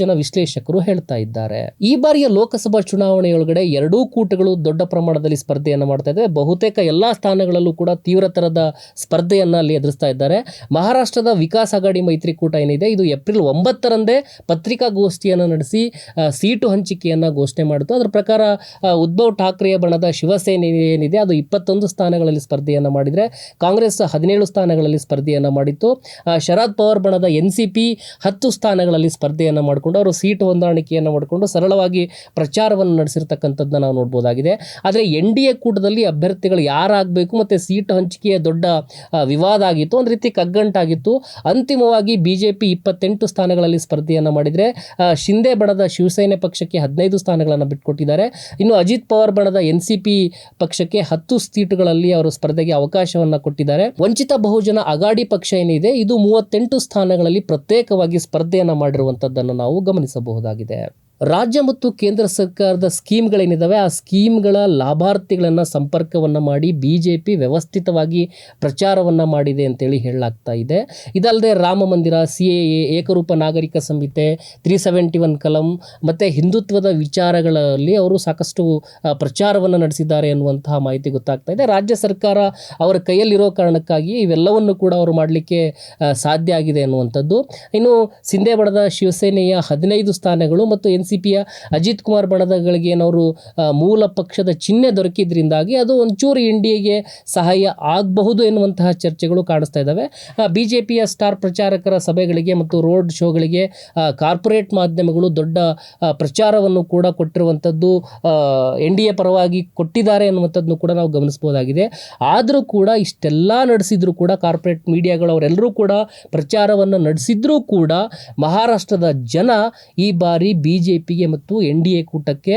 ಜನ ವಿಶ್ಲೇಷಕರು ಹೇಳ್ತಾ ಇದ್ದಾರೆ. ಈ ಬಾರಿಯ ಲೋಕಸಭಾ ಚುನಾವಣೆಯೊಳಗಡೆ ಎರಡೂ ಕೂಟಗಳು ದೊಡ್ಡ ಪ್ರಮಾಣದಲ್ಲಿ ಸ್ಪರ್ಧೆಯನ್ನು ಮಾಡ್ತಾ ಇದ್ದಾವೆ ಬಹುತೇಕ ಎಲ್ಲಾ ಸ್ಥಾನಗಳಲ್ಲೂ ಕೂಡ ತೀವ್ರತರದ ಸ್ಪರ್ಧೆಯನ್ನ ಅಲ್ಲಿ ಎದುರಿಸ್ತಾ ಇದ್ದಾರೆ. ಮಹಾರಾಷ್ಟ್ರದ ವಿಕಾಸ್ ಅಗಾಡಿ ಮೈತ್ರಿಕೂಟ ಏನಿದೆ, ಇದು ಏಪ್ರಿಲ್ ಒಂಬತ್ತರಂದೇ ಪತ್ರಿಕಾಗೋಷ್ಠಿಯನ್ನು ನಡೆಸಿ ಸೀಟು ಹಂಚಿಕೆಯನ್ನು ಘೋಷಣೆ ಮಾಡಿತು ಅದರ ಪ್ರಕಾರ ಉದ್ಧವ್ ಠಾಕ್ರೆಯ ಬಣದ ಶಿವಸೇನೆ ಏನಿದೆ, ಅದು ಇಪ್ಪತ್ತೊಂದು ಸ್ಥಾನಗಳಲ್ಲಿ ಸ್ಪರ್ಧೆಯನ್ನು ಮಾಡಿದರೆ, ಕಾಂಗ್ರೆಸ್ ಹದಿನೇಳು ಸ್ಥಾನಗಳಲ್ಲಿ ಸ್ಪರ್ಧೆಯನ್ನು ಮಾಡಿತ್ತು. ಶರದ್ ಪವಾರ್ ಬಣದ ಎನ್ ಸಿ ಪಿ ಹತ್ತು ಸ್ಥಾನಗಳಲ್ಲಿ ಸ್ಪರ್ಧೆಯನ್ನು ಮಾಡಿಕೊಂಡು ಅವರು ಸೀಟು ಹೊಂದಾಣಿಕೆಯನ್ನು ಮಾಡಿಕೊಂಡು ಸರಳವಾಗಿ ಪ್ರಚಾರವನ್ನು ನಡೆಸಿರ್ತಕ್ಕಂಥದ್ದನ್ನ ನಾವು ನೋಡ್ಬೋದಾಗಿದೆ. ಆದರೆ ಎನ್ ಡಿ ಎ ಕೂಟದಲ್ಲಿ ಅಭ್ಯರ್ಥಿಗಳು ಯಾರಾಗಬೇಕು ಮತ್ತು ಸೀಟು ಹಂಚಿಕೆಯ ದೊಡ್ಡ ವಿವಾದ ಆಗಿತ್ತು, ಒಂದು ರೀತಿ ಕಗ್ಗಂಟಾಗಿತ್ತು, ಅಂತಿಮವಾಗಿ ಬಿ ಜೆ ಪಿ ಇಪ್ಪತ್ತೆಂಟು ಸ್ಥಾನಗಳಲ್ಲಿ ಸ್ಪರ್ಧೆಯನ್ನು ಮಾಡಿದರೆ ಶಿಂದೆ ಬಣದ ಶಿವಸೇನೆ ಪಕ್ಷಕ್ಕೆ ಹದಿನೈದು ಸ್ಥಾನಗಳನ್ನು ಬಿಟ್ಟುಕೊಟ್ಟಿದ್ದಾರೆ ಇನ್ನು ಅಜಿತ್ ಪವಾರ್ ಬಣದ ಎನ್ ಸಿ ಪಿ ಪಕ್ಷಕ್ಕೆ ಹತ್ತು ಸೀಟುಗಳಲ್ಲಿ ಅವರು ಸ್ಪರ್ಧೆಗೆ ಅವಕಾಶವನ್ನು ಕೊಟ್ಟಿದ್ದಾರೆ. ವಂಚಿತ ಬಹುಜನ ಅಗಾಡಿ ಪಕ್ಷ ಏನಿದೆ, ಇದು ಮೂವತ್ತೆಂಟು ಸ್ಥಾನಗಳಲ್ಲಿ ಪ್ರತ್ಯೇಕವಾಗಿ ಸ್ಪರ್ಧೆಯನ್ನು ಮಾಡಿರುವಂಥದ್ದನ್ನು ನಾವು ಗಮನಿಸಬಹುದಾಗಿದೆ. ರಾಜ್ಯ ಮತ್ತು ಕೇಂದ್ರ ಸರ್ಕಾರದ ಸ್ಕೀಮ್ಗಳೇನಿದ್ದಾವೆ ಆ ಸ್ಕೀಮ್ಗಳ ಲಾಭಾರ್ಥಿಗಳನ್ನು ಸಂಪರ್ಕವನ್ನು ಮಾಡಿ ಬಿ ಜೆ ಪಿ ವ್ಯವಸ್ಥಿತವಾಗಿ ಪ್ರಚಾರವನ್ನು ಮಾಡಿದೆ ಅಂತೇಳಿ ಹೇಳಲಾಗ್ತಾ ಇದೆ. ಇದಲ್ಲದೆ ರಾಮ ಮಂದಿರ, ಸಿ ಎ ಎ, ಏಕರೂಪ ನಾಗರಿಕ ಸಂಹಿತೆ ತ್ರೀ ಸೆವೆಂಟಿ ಒನ್ ಕಲಂ ಮತ್ತು ಹಿಂದುತ್ವದ ವಿಚಾರಗಳಲ್ಲಿ ಅವರು ಸಾಕಷ್ಟು ಪ್ರಚಾರವನ್ನು ನಡೆಸಿದ್ದಾರೆ ಅನ್ನುವಂತಹ ಮಾಹಿತಿ ಗೊತ್ತಾಗ್ತಾ ಇದೆ. ರಾಜ್ಯ ಸರ್ಕಾರ ಅವರ ಕೈಯಲ್ಲಿರೋ ಕಾರಣಕ್ಕಾಗಿ ಇವೆಲ್ಲವನ್ನು ಕೂಡ ಅವರು ಮಾಡಲಿಕ್ಕೆ ಸಾಧ್ಯ ಆಗಿದೆ ಅನ್ನುವಂಥದ್ದು. ಇನ್ನು ಸಿಂಧೆ ಶಿವಸೇನೆಯ ಹದಿನೈದು ಸ್ಥಾನಗಳು ಮತ್ತು ಎನ್ ಸಿ ಪಿಯ ಅಜಿತ್ ಕುಮಾರ್ ಬಣದಗಳಿಗೆ ಏನವರು ಮೂಲ ಪಕ್ಷದ ಚಿಹ್ನೆ ದೊರಕಿದ್ರಿಂದಾಗಿ ಅದು ಒಂಚೂರು ಇಂಡಿಯಾಗೆ ಸಹಾಯ ಆಗಬಹುದು ಎನ್ನುವಂತಹ ಚರ್ಚೆಗಳು ಕಾಣಿಸ್ತಾ ಇದ್ದಾವೆ ಬಿ ಜೆ ಪಿಯ ಸ್ಟಾರ್ ಪ್ರಚಾರಕರ ಸಭೆಗಳಿಗೆ ಮತ್ತು ರೋಡ್ ಶೋಗಳಿಗೆ ಕಾರ್ಪೊರೇಟ್ ಮಾಧ್ಯಮಗಳು ದೊಡ್ಡ ಪ್ರಚಾರವನ್ನು ಕೂಡ ಕೊಟ್ಟಿರುವಂಥದ್ದು ಎನ್ ಡಿ ಎ ಪರವಾಗಿ ಕೊಟ್ಟಿದ್ದಾರೆ ಅನ್ನುವಂಥದ್ದನ್ನು ಕೂಡ ನಾವು ಗಮನಿಸ್ಬೋದಾಗಿದೆ ಆದರೂ ಕೂಡ ಇಷ್ಟೆಲ್ಲ ನಡೆಸಿದ್ರು ಕೂಡ ಕಾರ್ಪೊರೇಟ್ ಮೀಡಿಯಾಗಳು ಅವರೆಲ್ಲರೂ ಕೂಡ ಪ್ರಚಾರವನ್ನು ನಡೆಸಿದ್ರೂ ಕೂಡ ಮಹಾರಾಷ್ಟ್ರದ ಜನ ಈ ಬಾರಿ ಬಿ ಜೆ ಪಿಗೆ ಮತ್ತು ಎನ್ ಡಿ ಎ ಕೂಟಕ್ಕೆ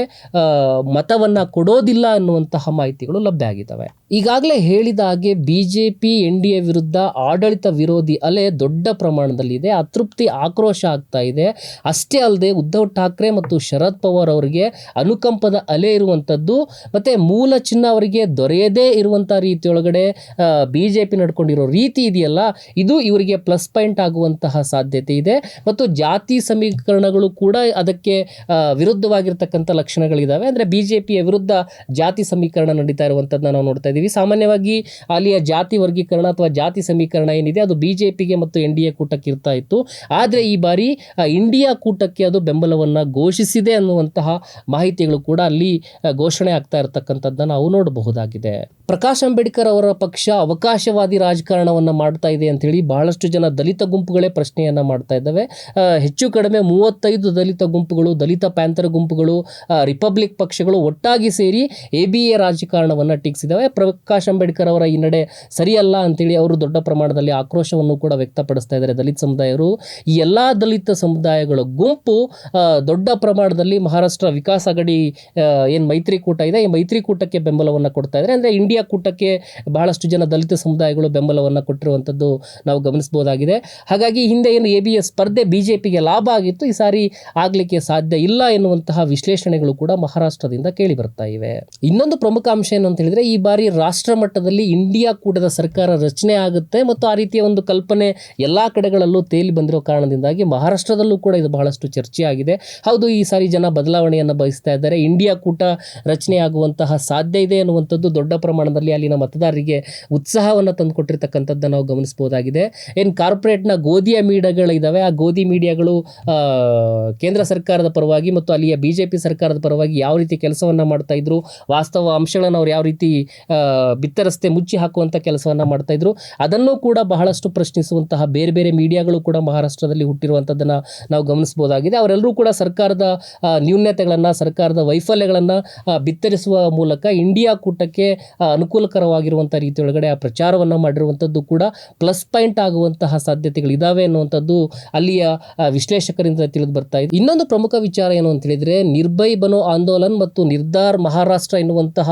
ಮತವನ್ನು ಕೊಡೋದಿಲ್ಲ ಅನ್ನುವಂತಹ ಮಾಹಿತಿಗಳು ಲಭ್ಯ ಆಗಿದ್ದಾವೆ. ಈಗಾಗಲೇ ಹೇಳಿದ ಹಾಗೆ B J P N D A ವಿರುದ್ಧ ಆಡಳಿತ ವಿರೋಧಿ ಅಲೆ ದೊಡ್ಡ ಪ್ರಮಾಣದಲ್ಲಿದೆ. ಅತೃಪ್ತಿ, ಆಕ್ರೋಶ ಆಗ್ತಾ ಇದೆ. ಅಷ್ಟೇ ಅಲ್ಲದೆ ಉದ್ಧವ್ ಠಾಕ್ರೆ ಮತ್ತು ಶರದ್ ಪವಾರ್ ಅವರಿಗೆ ಅನುಕಂಪದ ಅಲೆ ಇರುವಂಥದ್ದು, ಮತ್ತು ಮೂಲ ಚಿನ್ನ ಅವರಿಗೆ ದೊರೆಯದೇ ಇರುವಂಥ ರೀತಿಯೊಳಗಡೆ ಬಿ ಜೆ ಪಿ ನಡ್ಕೊಂಡಿರೋ ರೀತಿ ಇದೆಯಲ್ಲ, ಇದು ಇವರಿಗೆ ಪ್ಲಸ್ ಪಾಯಿಂಟ್ ಆಗುವಂತಹ ಸಾಧ್ಯತೆ ಇದೆ. ಮತ್ತು ಜಾತಿ ಸಮೀಕರಣಗಳು ಕೂಡ ಅದಕ್ಕೆ ವಿರುದ್ಧವಾಗಿರ್ತಕ್ಕಂಥ ಲಕ್ಷಣಗಳಿದ್ದಾವೆ ಅಂದರೆ ಬಿ ಜೆ ಪಿಯ ವಿರುದ್ಧ ಜಾತಿ ಸಮೀಕರಣ ನಡೀತಾ ಇರುವಂಥದ್ದನ್ನ ನಾವು ನೋಡ್ತಾ ಇದ್ದೀವಿ. ಸಾಮಾನ್ಯವಾಗಿ ಅಲ್ಲಿಯ ಜಾತಿ ವರ್ಗೀಕರಣ ಅಥವಾ ಜಾತಿ ಸಮೀಕರಣ ಏನಿದೆ, ಅದು ಬಿ ಜೆ ಪಿಗೆ ಮತ್ತು ಎನ್ ಡಿ ಎ ಕೂಟಕ್ಕೆ ಇರ್ತಾ ಇತ್ತು. ಆದರೆ ಈ ಬಾರಿ ಇಂಡಿಯಾ ಕೂಟಕ್ಕೆ ಅದು ಬೆಂಬಲವನ್ನು ಘೋಷಿಸಿದೆ ಅನ್ನುವಂತಹ ಮಾಹಿತಿಗಳು ಕೂಡ ಅಲ್ಲಿ ಘೋಷಣೆ ಆಗ್ತಾ ಇರತಕ್ಕಂಥದ್ದನ್ನು ನಾವು ನೋಡಬಹುದಾಗಿದೆ. ಪ್ರಕಾಶ್ ಅಂಬೇಡ್ಕರ್ ಅವರ ಪಕ್ಷ ಅವಕಾಶವಾದಿ ರಾಜಕಾರಣವನ್ನು ಮಾಡ್ತಾ ಇದೆ ಅಂತೇಳಿ ಬಹಳಷ್ಟು ಜನ ದಲಿತ ಗುಂಪುಗಳೇ ಪ್ರಶ್ನೆಯನ್ನ ಮಾಡ್ತಾ ಇದ್ದಾವೆ. ಹೆಚ್ಚು ಕಡಿಮೆ ಮೂವತ್ತೈದು ದಲಿತ ಗುಂಪುಗಳು, ದಲಿತ ಪ್ಯಾಂಥರ್ ಗುಂಪುಗಳು ರಿಪಬ್ಲಿಕ್ ಪಕ್ಷಗಳು ಒಟ್ಟಾಗಿ ಸೇರಿ ಎ ಬಿ ಎ ರಾಜಕಾರಣವನ್ನು ಟೀಕಿಸಿದ್ದಾವೆ. ಪ್ರಕಾಶ್ ಅಂಬೇಡ್ಕರ್ ಅವರ ಈ ನಡೆ ಸರಿಯಲ್ಲ ಅಂತೇಳಿ ಅವರು ದೊಡ್ಡ ಪ್ರಮಾಣದಲ್ಲಿ ಆಕ್ರೋಶವನ್ನು ಕೂಡ ವ್ಯಕ್ತಪಡಿಸ್ತಾ ಇದ್ದಾರೆ ದಲಿತ ಸಮುದಾಯರು. ಈ ಎಲ್ಲ ದಲಿತ ಸಮುದಾಯಗಳ ಗುಂಪು ದೊಡ್ಡ ಪ್ರಮಾಣದಲ್ಲಿ ಮಹಾರಾಷ್ಟ್ರ ವಿಕಾಸ ಅಗಡಿ ಏನು ಮೈತ್ರಿಕೂಟ ಇದೆ, ಈ ಮೈತ್ರಿಕೂಟಕ್ಕೆ ಬೆಂಬಲವನ್ನು ಕೊಡ್ತಾ ಇದ್ದಾರೆ. ಅಂದರೆ ಇಂಡಿಯಾ ಕೂಟಕ್ಕೆ ಬಹಳಷ್ಟು ಜನ ದಲಿತ ಸಮುದಾಯಗಳು ಬೆಂಬಲವನ್ನು ಕೊಟ್ಟಿರುವಂಥದ್ದು ನಾವು ಗಮನಿಸಬಹುದಾಗಿದೆ. ಹಾಗಾಗಿ ಹಿಂದೆ ಏನು ಎ ಬಿ ಎಸ್ ಸ್ಪರ್ಧೆ ಬಿ ಜೆ ಪಿಗೆ ಲಾಭ ಆಗಿತ್ತು, ಈ ಸಾರಿ ಆಗಲಿಕ್ಕೆ ಸಾಧ್ಯ ಇಲ್ಲ ಎನ್ನುವಂತಹ ವಿಶ್ಲೇಷಣೆಗಳು ಕೂಡ ಮಹಾರಾಷ್ಟ್ರದಿಂದ ಕೇಳಿ ಬರ್ತಾ ಇವೆ. ಇನ್ನೊಂದು ಪ್ರಮುಖ ಅಂಶ ಏನು ಅಂತ ಹೇಳಿದ್ರೆ, ಈ ಬಾರಿ ರಾಷ್ಟ್ರ ಮಟ್ಟದಲ್ಲಿ ಇಂಡಿಯಾ ಕೂಟದ ಸರ್ಕಾರ ರಚನೆ ಆಗುತ್ತೆ ಮತ್ತು ಆ ರೀತಿಯ ಒಂದು ಕಲ್ಪನೆ ಎಲ್ಲ ಕಡೆಗಳಲ್ಲೂ ತೇಲಿ ಬಂದಿರೋ ಕಾರಣದಿಂದಾಗಿ ಮಹಾರಾಷ್ಟ್ರದಲ್ಲೂ ಕೂಡ ಇದು ಬಹಳಷ್ಟು ಚರ್ಚೆಯಾಗಿದೆ. ಹೌದು, ಈ ಸಾರಿ ಜನ ಬದಲಾವಣೆಯನ್ನು ಬಯಸ್ತಾ ಇದ್ದಾರೆ. ಇಂಡಿಯಾ ಕೂಟ ರಚನೆ ಆಗುವಂತಹ ಸಾಧ್ಯ ಇದೆ ಅನ್ನುವಂಥದ್ದು ದೊಡ್ಡ ಪ್ರಮಾಣದಲ್ಲಿ ಅಲ್ಲಿನ ಮತದಾರರಿಗೆ ಉತ್ಸಾಹವನ್ನು ತಂದುಕೊಟ್ಟಿರ್ತಕ್ಕಂಥದ್ದನ್ನು ನಾವು ಗಮನಿಸಬಹುದಾಗಿದೆ. ಏನು ಕಾರ್ಪೊರೇಟ್ನ ಗೋಧಿಯ ಮೀಡಿಯಾಗಳಿದ್ದಾವೆ ಆ ಗೋಧಿ ಮೀಡಿಯಾಗಳು ಕೇಂದ್ರ ಸರ್ಕಾರದ ಪರವಾಗಿ ಮತ್ತು ಅಲ್ಲಿಯ ಬಿ ಜೆ ಪಿ ಸರ್ಕಾರದ ಪರವಾಗಿ ಯಾವ ರೀತಿ ಕೆಲಸವನ್ನು ಮಾಡ್ತಾ ಇದ್ರು, ವಾಸ್ತವ ಅಂಶಗಳನ್ನು ಅವ್ರು ಯಾವ ರೀತಿ ಬಿತ್ತರಸ್ತೆ ಮುಚ್ಚಿ ಹಾಕುವಂಥ ಕೆಲಸವನ್ನು ಮಾಡ್ತಾ ಇದ್ರು. ಅದನ್ನು ಕೂಡ ಬಹಳಷ್ಟು ಪ್ರಶ್ನಿಸುವಂತಹ ಬೇರೆ ಬೇರೆ ಮೀಡಿಯಾಗಳು ಕೂಡ ಮಹಾರಾಷ್ಟ್ರದಲ್ಲಿ ಹುಟ್ಟಿರುವಂಥದ್ದನ್ನು ನಾವು ಗಮನಿಸ್ಬೋದಾಗಿದೆ ಅವರೆಲ್ಲರೂ ಕೂಡ ಸರ್ಕಾರದ ನ್ಯೂನ್ಯತೆಗಳನ್ನು ಸರ್ಕಾರದ ವೈಫಲ್ಯಗಳನ್ನು ಬಿತ್ತರಿಸುವ ಮೂಲಕ ಇಂಡಿಯಾ ಕೂಟಕ್ಕೆ ಅನುಕೂಲಕರವಾಗಿರುವಂಥ ರೀತಿಯೊಳಗಡೆ ಆ ಪ್ರಚಾರವನ್ನು ಮಾಡಿರುವಂಥದ್ದು ಕೂಡ ಪ್ಲಸ್ ಪಾಯಿಂಟ್ ಆಗುವಂತಹ ಸಾಧ್ಯತೆಗಳಿದ್ದಾವೆ ಅನ್ನುವಂಥದ್ದು ಅಲ್ಲಿಯ ವಿಶ್ಲೇಷಕರಿಂದ ತಿಳಿದು ಬರ್ತಾ ಇದೆ. ಇನ್ನೊಂದು ಪ್ರಮುಖ ವಿಚಾರ ಏನು ಅಂತ ಹೇಳಿದರೆ, ನಿರ್ಭಯ್ ಬನೋ ಆಂದೋಲನ್ ಮತ್ತು ನಿರ್ಧಾರ್ ಮಹಾರಾಷ್ಟ್ರ ಎನ್ನುವಂತಹ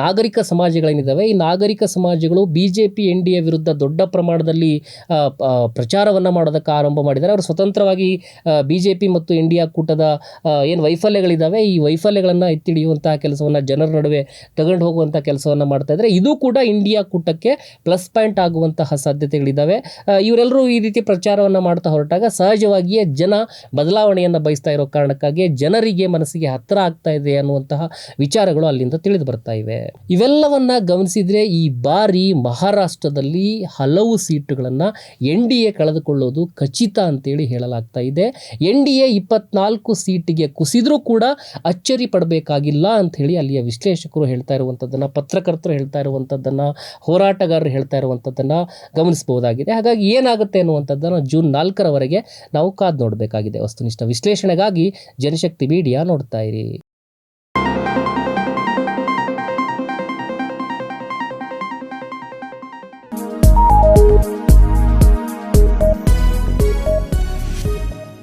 ನಾಗರಿಕ ಸಮಾಜಗಳೇನಿದ್ದಾವೆ ಈ ನಾಗರಿಕ ಸಮಾಜಗಳು B J P N D A ವಿರುದ್ಧ ದೊಡ್ಡ ಪ್ರಮಾಣದಲ್ಲಿ ಪ್ರಚಾರವನ್ನು ಮಾಡೋದಕ್ಕೆ ಆರಂಭ ಮಾಡಿದ್ದಾರೆ. ಅವರು ಸ್ವತಂತ್ರವಾಗಿ ಬಿ ಜೆ ಪಿ ಮತ್ತು ಇಂಡಿಯಾ ಕೂಟದ ಏನು ವೈಫಲ್ಯಗಳಿದ್ದಾವೆ ಈ ವೈಫಲ್ಯಗಳನ್ನು ಎತ್ತಿಡಿಯುವಂತಹ ಕೆಲಸವನ್ನು ಜನರ ನಡುವೆ ತಗೊಂಡು ಹೋಗುವಂಥ ಕೆಲಸವನ್ನು ಮಾಡ್ತಾ ಇದ್ದಾರೆ. ಇದು ಕೂಡ ಇಂಡಿಯಾ ಕೂಟಕ್ಕೆ ಪ್ಲಸ್ ಪಾಯಿಂಟ್ ಆಗುವಂತಹ ಸಾಧ್ಯತೆಗಳಿದ್ದಾವೆ ಇವರೆಲ್ಲರೂ ಈ ರೀತಿ ಪ್ರಚಾರವನ್ನು ಮಾಡ್ತಾ ಹೊರಟಾಗ ಸಹಜವಾಗಿಯೇ ಜನ ಬದಲಾವಣೆಯನ್ನು ಬಯಸ್ತಾ ಇರೋ ಕಾರಣಕ್ಕಾಗಿ ಜನರಿಗೆ ಮನಸ್ಸಿಗೆ ಹತ್ತಿರ ಆಗ್ತಾ ಇದೆ ಅನ್ನುವಂತಹ ವಿಚಾರಗಳು ಅಲ್ಲಿಂದ ತಿಳಿದು ಬರ್ತಾ ಇವೆ. ಇವೆಲ್ಲವನ್ನ ಗಮನಿಸಿದ್ರೆ ಈ ಬಾರಿ ಮಹಾರಾಷ್ಟ್ರದಲ್ಲಿ ಹಲವು ಸೀಟುಗಳನ್ನು ಎನ್ ಡಿ ಎ ಕಳೆದುಕೊಳ್ಳೋದು ಖಚಿತ ಅಂತೇಳಿ ಹೇಳಲಾಗ್ತಾ ಇದೆ. ಎನ್ ಡಿ ಎ ಇಪ್ಪತ್ನಾಲ್ಕು ಸೀಟಿಗೆ ಕುಸಿದರೂ ಕೂಡ ಅಚ್ಚರಿ ಪಡಬೇಕಾಗಿಲ್ಲ ಅಂತ ಹೇಳಿ ಅಲ್ಲಿಯ ವಿಶ್ಲೇಷಕರು ಹೇಳ್ತಾ ಇರುವಂಥದ್ದನ್ನು ಪತ್ರಕರ್ತರು ಹೇಳ್ತಾ ಇರುವಂಥದ್ದನ್ನು ಹೋರಾಟಗಾರರು ಹೇಳ್ತಾ ಇರುವಂಥದ್ದನ್ನು ಗಮನಿಸಬಹುದಾಗಿದೆ. ಹಾಗಾಗಿ ಏನಾಗುತ್ತೆ ಅನ್ನುವಂಥದ್ದನ್ನು ಜೂನ್ ನಾಲ್ಕರವರೆಗೆ ನಾವು ಕಾದು ನೋಡಬೇಕಾಗಿದೆ. ವಸ್ತುನಿಷ್ಠ ವಿಶ್ಲೇಷಣೆಗಾಗಿ ಜನಶಕ್ತಿ ಮೀಡಿಯಾ ನೋಡ್ತಾ ಇರಿ.